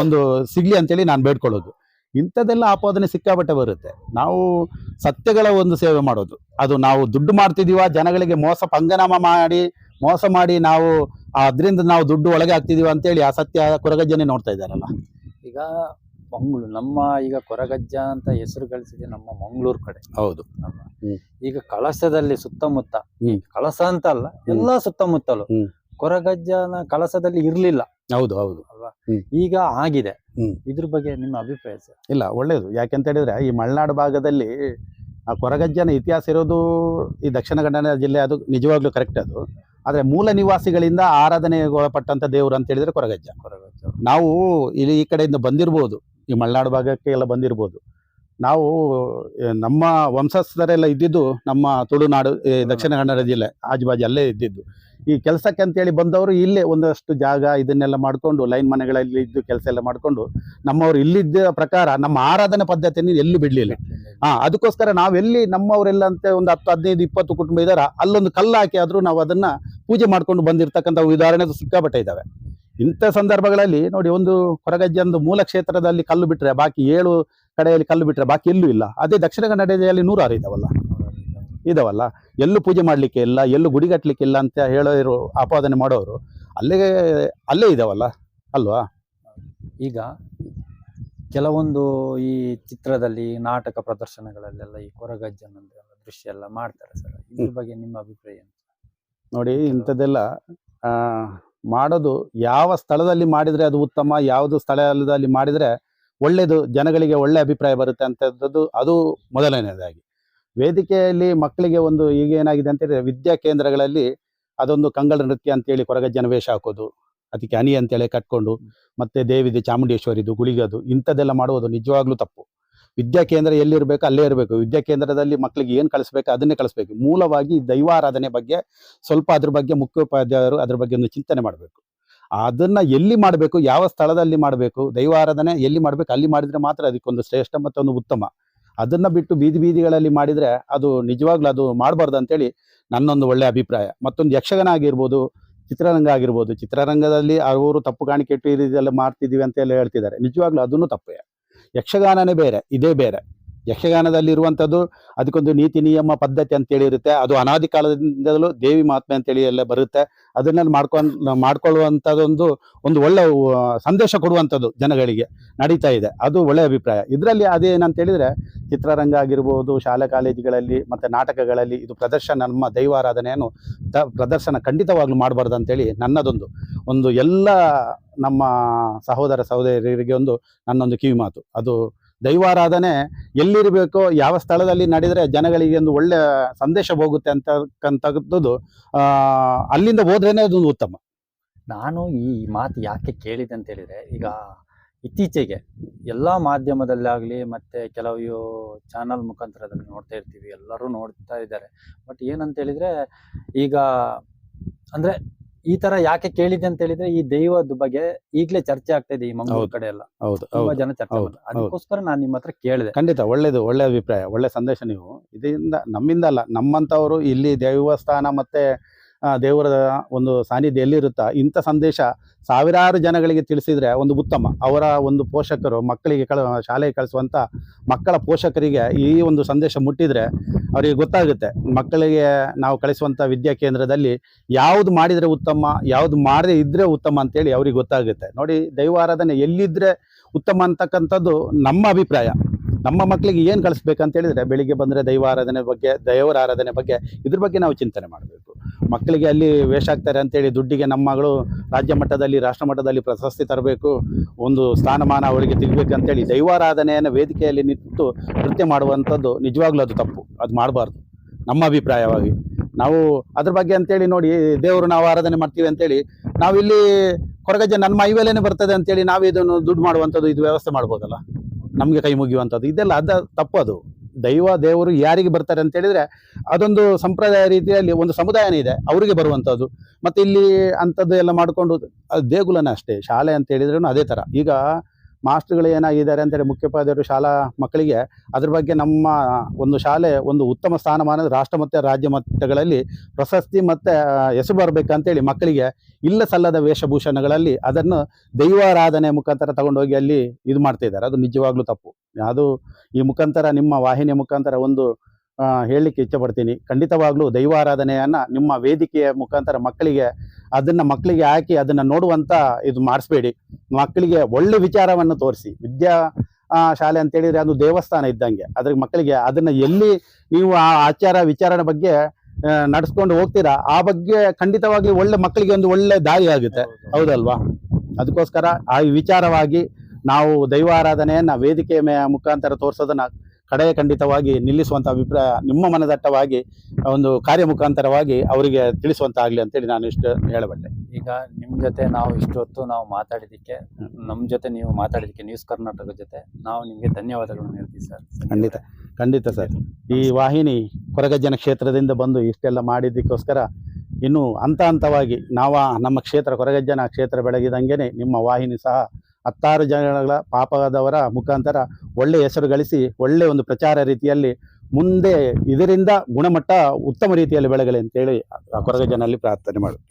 ಒಂದು ಸಿಗ್ಲಿ ಅಂತೇಳಿ ನಾನು ಬೇಡ್ಕೊಳ್ಳೋದು. ಇಂಥದ್ದೆಲ್ಲ ಆಪಾದನೆ ಸಿಕ್ಕಾಬಟ್ಟೆ ಬರುತ್ತೆ. ನಾವು ಸತ್ಯಗಳ ಒಂದು ಸೇವೆ ಮಾಡೋದು. ಅದು ನಾವು ದುಡ್ಡು ಮಾಡ್ತಿದ್ದೀವ ಜನಗಳಿಗೆ ಮೋಸ ಪಂಗನಾಮ ಮಾಡಿ ಮೋಸ ಮಾಡಿ ನಾವು ಅದರಿಂದ ನಾವು ದುಡ್ಡು ಒಳಗೆ ಹಾಕ್ತಿದ್ದೀವ ಅಂತೇಳಿ ಆ ಸತ್ಯ ಕೊರಗಜ್ಜನೇ ನೋಡ್ತಾ ಇದ್ದಾರಲ್ಲ. ಈಗ ಮಂಗಳೂರು ನಮ್ಮ ಈಗ ಕೊರಗಜ್ಜ ಅಂತ ಹೆಸರು ಗಳಿಸಿದೆ ನಮ್ಮ ಮಂಗಳೂರು ಕಡೆ. ಹೌದು? ಈಗ ಕಳಸದಲ್ಲಿ ಸುತ್ತಮುತ್ತ. ಕಳಸ ಅಂತ ಅಲ್ಲ ಎಲ್ಲಾ ಸುತ್ತಮುತ್ತಲು. ಕೊರಗಜ್ಜನ ಕಳಸದಲ್ಲಿ ಇರ್ಲಿಲ್ಲ. ಹೌದು ಹೌದು. ಈಗ ಆಗಿದೆ. ಇದ್ರ ಬಗ್ಗೆ ನಿಮ್ಮ ಅಭಿಪ್ರಾಯ ಸರ್? ಇಲ್ಲ ಒಳ್ಳೇದು. ಯಾಕೆಂತ ಹೇಳಿದ್ರೆ ಈ ಮಲೆನಾಡು ಭಾಗದಲ್ಲಿ ಆ ಕೊರಗಜ್ಜನ ಇತಿಹಾಸ ಇರೋದು ಈ ದಕ್ಷಿಣ ಕನ್ನಡ ಜಿಲ್ಲೆ ಅದು ನಿಜವಾಗ್ಲೂ ಕರೆಕ್ಟ್ ಅದು. ಆದ್ರೆ ಮೂಲ ನಿವಾಸಿಗಳಿಂದ ಆರಾಧನೆಗೆ ಒಳಪಟ್ಟಂತ ದೇವರು ಅಂತ ಹೇಳಿದ್ರೆ ಕೊರಗಜ್ಜ. ಕೊರಗಜ್ಜ. ನಾವು ಇಲ್ಲಿ ಈ ಕಡೆಯಿಂದ ಬಂದಿರ್ಬೋದು. ಈ ಮಲೆನಾಡು ಭಾಗಕ್ಕೆ ಎಲ್ಲ ಬಂದಿರ್ಬೋದು. ನಾವು ನಮ್ಮ ವಂಶಸ್ಥರೆಲ್ಲ ಇದ್ದಿದ್ದು ನಮ್ಮ ತುಳುನಾಡು ದಕ್ಷಿಣ ಕನ್ನಡ ಜಿಲ್ಲೆ ಆಜುಬಾಜು ಅಲ್ಲೇ ಇದ್ದಿದ್ದು. ಈ ಕೆಲಸಕ್ಕೆ ಅಂತೇಳಿ ಬಂದವರು ಇಲ್ಲೇ ಒಂದಷ್ಟು ಜಾಗ ಇದನ್ನೆಲ್ಲ ಮಾಡಿಕೊಂಡು ಲೈನ್ ಮನೆಗಳಲ್ಲಿ ಇದ್ದು ಕೆಲಸ ಎಲ್ಲ ಮಾಡಿಕೊಂಡು ನಮ್ಮವರು ಇಲ್ಲಿದ್ದ ಪ್ರಕಾರ ನಮ್ಮ ಆರಾಧನೆ ಪದ್ಧತಿಯನ್ನು ಎಲ್ಲೂ ಬಿಡಲಿಲ್ಲ. ಹಾಂ ಅದಕ್ಕೋಸ್ಕರ ನಾವೆಲ್ಲಿ ನಮ್ಮವರೆಲ್ಲ ಅಂತ ಒಂದು ಹತ್ತು ಹದಿನೈದು ಇಪ್ಪತ್ತು ಕುಟುಂಬ ಇದಾರ ಅಲ್ಲೊಂದು ಕಲ್ಲು ಹಾಕಿ ಆದ್ರೂ ನಾವು ಅದನ್ನ ಪೂಜೆ ಮಾಡ್ಕೊಂಡು ಬಂದಿರತಕ್ಕಂಥ ಉದಾಹರಣೆ ಸಿಕ್ಕಾಪಟ್ಟೆ ಇದ್ದಾವೆ ಇಂಥ ಸಂದರ್ಭಗಳಲ್ಲಿ ನೋಡಿ ಒಂದು ಕೊರಗಜ್ಜಂದು ಮೂಲ ಕ್ಷೇತ್ರದಲ್ಲಿ ಕಲ್ಲು ಬಿಟ್ರೆ ಬಾಕಿ ಏಳು ಕಡೆಯಲ್ಲಿ ಕಲ್ಲು ಬಿಟ್ರೆ ಬಾಕಿ ಎಲ್ಲೂ ಇಲ್ಲ. ಅದೇ ದಕ್ಷಿಣ ಕನ್ನಡ ಜಿಲ್ಲೆಯಲ್ಲಿ ನೂರಾರು ಇದಾವಲ್ಲ. ಇದಾವಲ್ಲ? ಎಲ್ಲೂ ಪೂಜೆ ಮಾಡಲಿಕ್ಕೆ ಇಲ್ಲ ಎಲ್ಲೂ ಗುಡಿ ಕಟ್ಟಲಿಕ್ಕೆ ಇಲ್ಲ ಅಂತ ಹೇಳೋರು ಆಪಾದನೆ ಮಾಡೋರು ಅಲ್ಲೇ ಅಲ್ಲೇ ಇದಾವಲ್ಲ? ಅಲ್ವಾ? ಈಗ ಕೆಲವೊಂದು ಈ ಚಿತ್ರದಲ್ಲಿ ನಾಟಕ ಪ್ರದರ್ಶನಗಳಲ್ಲೆಲ್ಲ ಈ ಕೊರಗಜ್ಜನ ದೃಶ್ಯ ಎಲ್ಲ ಮಾಡ್ತಾರೆ ಸರ್. ಇದ್ರ ಬಗ್ಗೆ ನಿಮ್ಮ ಅಭಿಪ್ರಾಯ ಏನು? ನೋಡಿ ಇಂಥದ್ದೆಲ್ಲ ಆ, ಮಾಡೋದು ಯಾವ ಸ್ಥಳದಲ್ಲಿ ಮಾಡಿದರೆ ಅದು ಉತ್ತಮ ಯಾವುದು ಸ್ಥಳದಲ್ಲಿ ಮಾಡಿದರೆ ಒಳ್ಳೆಯದು ಜನಗಳಿಗೆ ಒಳ್ಳೆ ಅಭಿಪ್ರಾಯ ಬರುತ್ತೆ ಅಂತದ್ದು ಅದು ಮೊದಲನೇದಾಗಿ. ವೇದಿಕೆಯಲ್ಲಿ ಮಕ್ಕಳಿಗೆ ಒಂದು ಈಗ ಏನಾಗಿದೆ ಅಂತ ಹೇಳಿದ್ರೆ ವಿದ್ಯಾ ಕೇಂದ್ರಗಳಲ್ಲಿ ಅದೊಂದು ಕಂಗಳ ನೃತ್ಯ ಅಂತೇಳಿ ಕೊರಗಜ್ಜನ ವೇಷ ಹಾಕೋದು. ಅದಕ್ಕೆ ಹನಿ ಅಂತೇಳಿ ಕಟ್ಕೊಂಡು ಮತ್ತೆ ದೇವಿದೆ ಚಾಮುಂಡೇಶ್ವರಿದು ಗುಳಿಗದು ಇಂಥದ್ದೆಲ್ಲ ಮಾಡುವುದು ನಿಜವಾಗ್ಲೂ ತಪ್ಪು. ವಿದ್ಯಾ ಕೇಂದ್ರ ಎಲ್ಲಿರಬೇಕು ಅಲ್ಲೇ ಇರಬೇಕು. ವಿದ್ಯಾ ಕೇಂದ್ರದಲ್ಲಿ ಮಕ್ಕಳಿಗೆ ಏನು ಕಳಿಸ್ಬೇಕು ಅದನ್ನೇ ಕಳಿಸ್ಬೇಕು. ಮೂಲವಾಗಿ ದೈವಾರಾಧನೆ ಬಗ್ಗೆ ಸ್ವಲ್ಪ ಅದ್ರ ಬಗ್ಗೆ ಮುಖ್ಯೋಪಾಧ್ಯಾಯರು ಅದ್ರ ಬಗ್ಗೆ ಒಂದು ಚಿಂತನೆ ಮಾಡಬೇಕು. ಅದನ್ನ ಎಲ್ಲಿ ಮಾಡಬೇಕು ಯಾವ ಸ್ಥಳದಲ್ಲಿ ಮಾಡಬೇಕು ದೈವಾರಾಧನೆ ಎಲ್ಲಿ ಮಾಡಬೇಕು ಅಲ್ಲಿ ಮಾಡಿದ್ರೆ ಮಾತ್ರ ಅದಕ್ಕೊಂದು ಶ್ರೇಷ್ಠ ಮತ್ತು ಒಂದು ಉತ್ತಮ. ಅದನ್ನ ಬಿಟ್ಟು ಬೀದಿ ಬೀದಿಗಳಲ್ಲಿ ಮಾಡಿದ್ರೆ ಅದು ನಿಜವಾಗ್ಲೂ ಅದು ಮಾಡಬಾರ್ದು ಅಂತೇಳಿ ನನ್ನೊಂದು ಒಳ್ಳೆ ಅಭಿಪ್ರಾಯ. ಮತ್ತೊಂದು ಯಕ್ಷಗಾನ ಆಗಿರ್ಬೋದು ಚಿತ್ರರಂಗ ಆಗಿರ್ಬೋದು, ಚಿತ್ರರಂಗದಲ್ಲಿ ಅವರು ತಪ್ಪು ಕಾಣಿಕೆ ಇಟ್ಟು ಇದೆಲ್ಲ ಮಾಡ್ತಿದ್ದೀವಿ ಅಂತ ಎಲ್ಲ ಹೇಳ್ತಿದ್ದಾರೆ. ನಿಜವಾಗ್ಲೂ ಅದನ್ನು ತಪ್ಪೇ. ಯಕ್ಷಗಾನನೇ ಬೇರೆ, ಇದೇ ಬೇರೆ. ಯಕ್ಷಗಾನದಲ್ಲಿ ಇರುವಂಥದ್ದು ಅದಕ್ಕೊಂದು ನೀತಿ, ನಿಯಮ, ಪದ್ಧತಿ ಅಂತೇಳಿ ಇರುತ್ತೆ ಅದು ಅನಾದಿ ಕಾಲದಿಂದಲೂ ದೇವಿ ಮಹಾತ್ಮೆ ಅಂತೇಳಿ ಎಲ್ಲ ಬರುತ್ತೆ. ಅದನ್ನೆಲ್ಲ ಮಾಡ್ಕೊಂಡು, ಮಾಡ್ಕೊಳ್ಳುವಂಥದ್ದೊಂದು, ಒಂದು ಒಳ್ಳೆ ಸಂದೇಶ ಕೊಡುವಂಥದ್ದು ಜನಗಳಿಗೆ ನಡೀತಾ ಇದೆ. ಅದು ಒಳ್ಳೆಯ ಅಭಿಪ್ರಾಯ. ಇದರಲ್ಲಿ ಅದೇನಂತ ಹೇಳಿದ್ರೆ ಚಿತ್ರರಂಗ ಆಗಿರ್ಬೋದು, ಶಾಲಾ ಕಾಲೇಜುಗಳಲ್ಲಿ ಮತ್ತು ನಾಟಕಗಳಲ್ಲಿ ಇದು ಪ್ರದರ್ಶನ, ನಮ್ಮ ದೈವಾರಾಧನೆಯನ್ನು ತ, ಪ್ರದರ್ಶನ ಖಂಡಿತವಾಗ್ಲೂ ಮಾಡಬಾರ್ದು ಅಂತೇಳಿ ನನ್ನದೊಂದು, ಒಂದು ಎಲ್ಲ ನಮ್ಮ ಸಹೋದರ ಸಹೋದರಿಯರಿಗೆ ಒಂದು ನನ್ನೊಂದು ಕಿವಿ ಮಾತು ಅದು ದೈವಾರಾಧನೆ ಎಲ್ಲಿರಬೇಕೋ ಯಾವ ಸ್ಥಳದಲ್ಲಿ ನಡೆದರೆ ಜನಗಳಿಗೆ ಒಂದು ಒಳ್ಳೆ ಸಂದೇಶ ಹೋಗುತ್ತೆ ಅಂತಕ್ಕಂಥದ್ದು ಅಲ್ಲಿಂದ ಹೋದ್ರೇನೆ ಅದೊಂದು ಉತ್ತಮ. ನಾನು ಈ ಮಾತು ಯಾಕೆ ಕೇಳಿದೆ ಅಂತ ಹೇಳಿದ್ರೆ, ಈಗ ಇತ್ತೀಚೆಗೆ ಎಲ್ಲ ಮಾಧ್ಯಮದಲ್ಲಾಗಲಿ ಮತ್ತು ಕೆಲವು ಚಾನಲ್ ಮುಖಾಂತರದಲ್ಲಿ ನೋಡ್ತಾ ಇರ್ತೀವಿ, ಎಲ್ಲರೂ ನೋಡ್ತಾ ಇದ್ದಾರೆ. ಬಟ್ ಏನಂತ ಹೇಳಿದ್ರೆ, ಈಗ ಅಂದ್ರೆ ಈ ತರ ಯಾಕೆ ಕೇಳಿದೆ ಅಂತ ಹೇಳಿದ್ರೆ ಈ ದೈವದ ಬಗ್ಗೆ ಈಗ್ಲೇ ಚರ್ಚೆ ಆಗ್ತಾ ಇದೆ ಈ ಮಂಗಳೂರು ಕಡೆ ಎಲ್ಲ. ಹೌದು ತುಂಬಾ ಜನ ಚರ್ಚೆ ಅದಕ್ಕೋಸ್ಕರ ನಾನು ನಿಮ್ಮ ಹತ್ರ ಕೇಳಿದೆ. ಖಂಡಿತ ಒಳ್ಳೇದು ಒಳ್ಳೆ ಅಭಿಪ್ರಾಯ ಒಳ್ಳೆ ಸಂದೇಶ ನೀವು. ಇದರಿಂದ ನಮ್ಮಿಂದ ಅಲ್ಲ ನಮ್ಮಂತವರು ಇಲ್ಲಿ ದೇವಸ್ಥಾನ ಮತ್ತೆ ದೇವರ ಒಂದು ಸಾನ್ನಿಧ್ಯ ಎಲ್ಲಿರುತ್ತಾ ಇಂಥ ಸಂದೇಶ ಸಾವಿರಾರು ಜನಗಳಿಗೆ ತಿಳಿಸಿದರೆ ಒಂದು ಉತ್ತಮ. ಅವರ ಒಂದು ಪೋಷಕರು, ಮಕ್ಕಳಿಗೆ ಕಳ, ಶಾಲೆಗೆ ಕಳಿಸುವಂಥ ಮಕ್ಕಳ ಪೋಷಕರಿಗೆ ಈ ಒಂದು ಸಂದೇಶ ಮುಟ್ಟಿದರೆ ಅವರಿಗೆ ಗೊತ್ತಾಗುತ್ತೆ. ಮಕ್ಕಳಿಗೆ ನಾವು ಕಳಿಸುವಂಥ ವಿದ್ಯಾ ಕೇಂದ್ರದಲ್ಲಿ ಯಾವುದು ಮಾಡಿದರೆ ಉತ್ತಮ, ಯಾವುದು ಮಾಡದೇ ಇದ್ದರೆ ಉತ್ತಮ ಅಂತೇಳಿ ಅವ್ರಿಗೆ ಗೊತ್ತಾಗುತ್ತೆ. ನೋಡಿ, ದೈವಾರಾಧನೆ ಎಲ್ಲಿದ್ದರೆ ಉತ್ತಮ ಅಂತಕ್ಕಂಥದ್ದು ನಮ್ಮ ಅಭಿಪ್ರಾಯ. ನಮ್ಮ ಮಕ್ಕಳಿಗೆ ಏನು ಕಳಿಸ್ಬೇಕಂತೇಳಿದರೆ ಬೆಳಿಗ್ಗೆ ಬಂದರೆ ದೈವಾರಾಧನೆ ಬಗ್ಗೆ, ದೈವರ ಆರಾಧನೆ ಬಗ್ಗೆ, ಇದ್ರ ಬಗ್ಗೆ ನಾವು ಚಿಂತನೆ ಮಾಡಬೇಕು. ಮಕ್ಕಳಿಗೆ ಅಲ್ಲಿ ವೇಷ ಆಗ್ತಾರೆ ಅಂತೇಳಿ ದುಡ್ಡಿಗೆ ನಮ್ಮ ಮಗಳು ರಾಜ್ಯ ಮಟ್ಟದಲ್ಲಿ, ರಾಷ್ಟ್ರ ಮಟ್ಟದಲ್ಲಿ ಪ್ರಶಸ್ತಿ ತರಬೇಕು, ಒಂದು ಸ್ಥಾನಮಾನ ಅವಳಿಗೆ ತೆಗಿಬೇಕಂತೇಳಿ ದೈವಾರಾಧನೆಯನ್ನು ವೇದಿಕೆಯಲ್ಲಿ ನಿಂತು ನೃತ್ಯ ಮಾಡುವಂಥದ್ದು ನಿಜವಾಗ್ಲೂ ಅದು ತಪ್ಪು. ಅದು ಮಾಡಬಾರ್ದು. ನಮ್ಮ ಅಭಿಪ್ರಾಯವಾಗಿ. ನಾವು ಅದ್ರ ಬಗ್ಗೆ ಅಂತೇಳಿ ನೋಡಿ, ದೇವರು ನಾವು ಆರಾಧನೆ ಮಾಡ್ತೀವಿ ಅಂತೇಳಿ ನಾವಿಲ್ಲಿ ಕೊರಗಜ್ಜೆ ನನ್ನ ಮೈಮೇಲೇನೆ ಬರ್ತದೆ ಅಂತೇಳಿ ನಾವು ಇದನ್ನು ದುಡ್ಡು ಮಾಡುವಂಥದ್ದು ಇದು ವ್ಯವಸ್ಥೆ ಮಾಡ್ಬೋದಲ್ಲ? ನಮಗೆ ಕೈ ಮುಗಿಯುವಂಥದ್ದು. ಇದೆಲ್ಲ ಅದ ತಪ್ಪು ಅದು. ದೈವ, ದೇವರು ಯಾರಿಗೆ ಬರ್ತಾರೆ ಅಂತ ಹೇಳಿದ್ರೆ ಅದೊಂದು ಸಂಪ್ರದಾಯ ರೀತಿಯಲ್ಲಿ ಒಂದು ಸಮುದಾಯನೇ ಇದೆ, ಅವರಿಗೆ ಬರುವಂಥದ್ದು. ಮತ್ತು ಇಲ್ಲಿ ಅಂಥದ್ದು ಎಲ್ಲ ಮಾಡಿಕೊಂಡು ದೇಗುಲನೇ ಅಷ್ಟೇ, ಶಾಲೆ ಅಂತ ಹೇಳಿದ್ರೂ ಅದೇ ಥರ. ಈಗ ಮಾಸ್ಟ್ರುಗಳು ಏನಾಗಿದ್ದಾರೆ ಅಂತೇಳಿ ಮುಖ್ಯೋಪಾಧ್ಯಾಯರು ಶಾಲಾ ಮಕ್ಕಳಿಗೆ ಅದ್ರ ಬಗ್ಗೆ ನಮ್ಮ ಒಂದು ಶಾಲೆ ಒಂದು ಉತ್ತಮ ಸ್ಥಾನಮಾನ ರಾಷ್ಟ್ರ ಮತ್ತು ರಾಜ್ಯ ಮಟ್ಟಗಳಲ್ಲಿ ಪ್ರಶಸ್ತಿ ಮತ್ತು ಹೆಸರು ಬರಬೇಕಂತೇಳಿ ಮಕ್ಕಳಿಗೆ ಇಲ್ಲ ಸಲ್ಲದ ವೇಷಭೂಷಣಗಳಲ್ಲಿ ಅದನ್ನು ದೈವಾರಾಧನೆ ಮುಖಾಂತರ ತಗೊಂಡೋಗಿ ಅಲ್ಲಿ ಇದು ಮಾಡ್ತಾ ಇದ್ದಾರೆ. ಅದು ನಿಜವಾಗ್ಲೂ ತಪ್ಪು. ಅದು ಈ ಮುಖಾಂತರ, ನಿಮ್ಮ ವಾಹಿನಿಯ ಮುಖಾಂತರ ಒಂದು ಹೇಳಲಿಕ್ಕೆ ಇಚ್ಛಪಡ್ತೀನಿ ಖಂಡಿತವಾಗ್ಲೂ ದೈವಾರಾಧನೆಯನ್ನು ನಿಮ್ಮ ವೇದಿಕೆಯ ಮುಖಾಂತರ ಮಕ್ಕಳಿಗೆ ಅದನ್ನ ಮಕ್ಕಳಿಗೆ ಹಾಕಿ ಅದನ್ನ ನೋಡುವಂತ ಇದು ಮಾಡಿಸ್ಬೇಡಿ. ಮಕ್ಕಳಿಗೆ ಒಳ್ಳೆ ವಿಚಾರವನ್ನು ತೋರಿಸಿ. ವಿದ್ಯಾ ಶಾಲೆ ಅಂತ ಹೇಳಿದ್ರೆ ಅದು ದೇವಸ್ಥಾನ ಇದ್ದಂಗೆ. ಅದ್ರ ಮಕ್ಕಳಿಗೆ ಅದನ್ನ ಎಲ್ಲಿ ನೀವು ಆ ಆಚಾರ ವಿಚಾರಣೆ ಬಗ್ಗೆ ನಡೆಸ್ಕೊಂಡು ಹೋಗ್ತೀರಾ, ಆ ಬಗ್ಗೆ ಖಂಡಿತವಾಗಿ ಒಳ್ಳೆ ಮಕ್ಕಳಿಗೆ ಒಂದು ಒಳ್ಳೆ ದಾರಿ ಆಗುತ್ತೆ. ಹೌದಲ್ವಾ? ಅದಕ್ಕೋಸ್ಕರ ಆ ವಿಚಾರವಾಗಿ ನಾವು ದೈವಾರಾಧನೆಯನ್ನು ವೇದಿಕೆಯ ಮುಖಾಂತರ ತೋರಿಸೋದನ್ನ ಕಡೆ ಖಂಡಿತವಾಗಿ ನಿಲ್ಲಿಸುವಂಥ ಅಭಿಪ್ರಾಯ ನಿಮ್ಮ ಮನದಟ್ಟವಾಗಿ ಒಂದು ಕಾರ್ಯ ಮುಖಾಂತರವಾಗಿ ಅವರಿಗೆ ತಿಳಿಸುವಂತ ಆಗ್ಲಿ ಅಂತೇಳಿ ನಾನು ಇಷ್ಟು ಹೇಳಬಲ್ಲೆ. ಈಗ ನಿಮ್ಮ ಜೊತೆ ನಾವು ಇಷ್ಟೊತ್ತು ನಾವು ಮಾತಾಡಿದ್ದಕ್ಕೆ ನಮ್ಮ ಜೊತೆ ನೀವು ಮಾತಾಡಿದ್ದಕ್ಕೆ ನ್ಯೂಸ್ ಕರ್ನಾಟಕ ಜೊತೆ ನಾವು ನಿಮಗೆ ಧನ್ಯವಾದಗಳನ್ನು ಹೇಳ್ತೀವಿ ಸರ್. ಖಂಡಿತ ಖಂಡಿತ ಸರ್. ಈ ವಾಹಿನಿ ಕೊರಗಜ್ಜನ ಕ್ಷೇತ್ರದಿಂದ ಬಂದು ಇಷ್ಟೆಲ್ಲ ಮಾಡಿದ್ದಕ್ಕೋಸ್ಕರ ಇನ್ನು ಹಂತ ಹಂತವಾಗಿ ನಾವು ನಮ್ಮ ಕ್ಷೇತ್ರ ಕೊರಗಜ್ಜನ ಕ್ಷೇತ್ರ ಬೆಳಗಿದಂಗೆ ನಿಮ್ಮ ವಾಹಿನಿ ಸಹ ಹತ್ತಾರು ಜನಗಳ ಪಾಪದವರ ಮುಖಾಂತರ ಒಳ್ಳೆಯ ಹೆಸರು ಗಳಿಸಿ ಒಳ್ಳೆ ಒಂದು ಪ್ರಚಾರ ರೀತಿಯಲ್ಲಿ ಮುಂದೆ ಇದರಿಂದ ಗುಣಮಟ್ಟ ಉತ್ತಮ ರೀತಿಯಲ್ಲಿ ಬೆಳಗಲಿ ಅಂತೇಳಿ ಕೊರಗ ಜನರಲ್ಲಿ ಪ್ರಾರ್ಥನೆ ಮಾಡುತ್ತೆ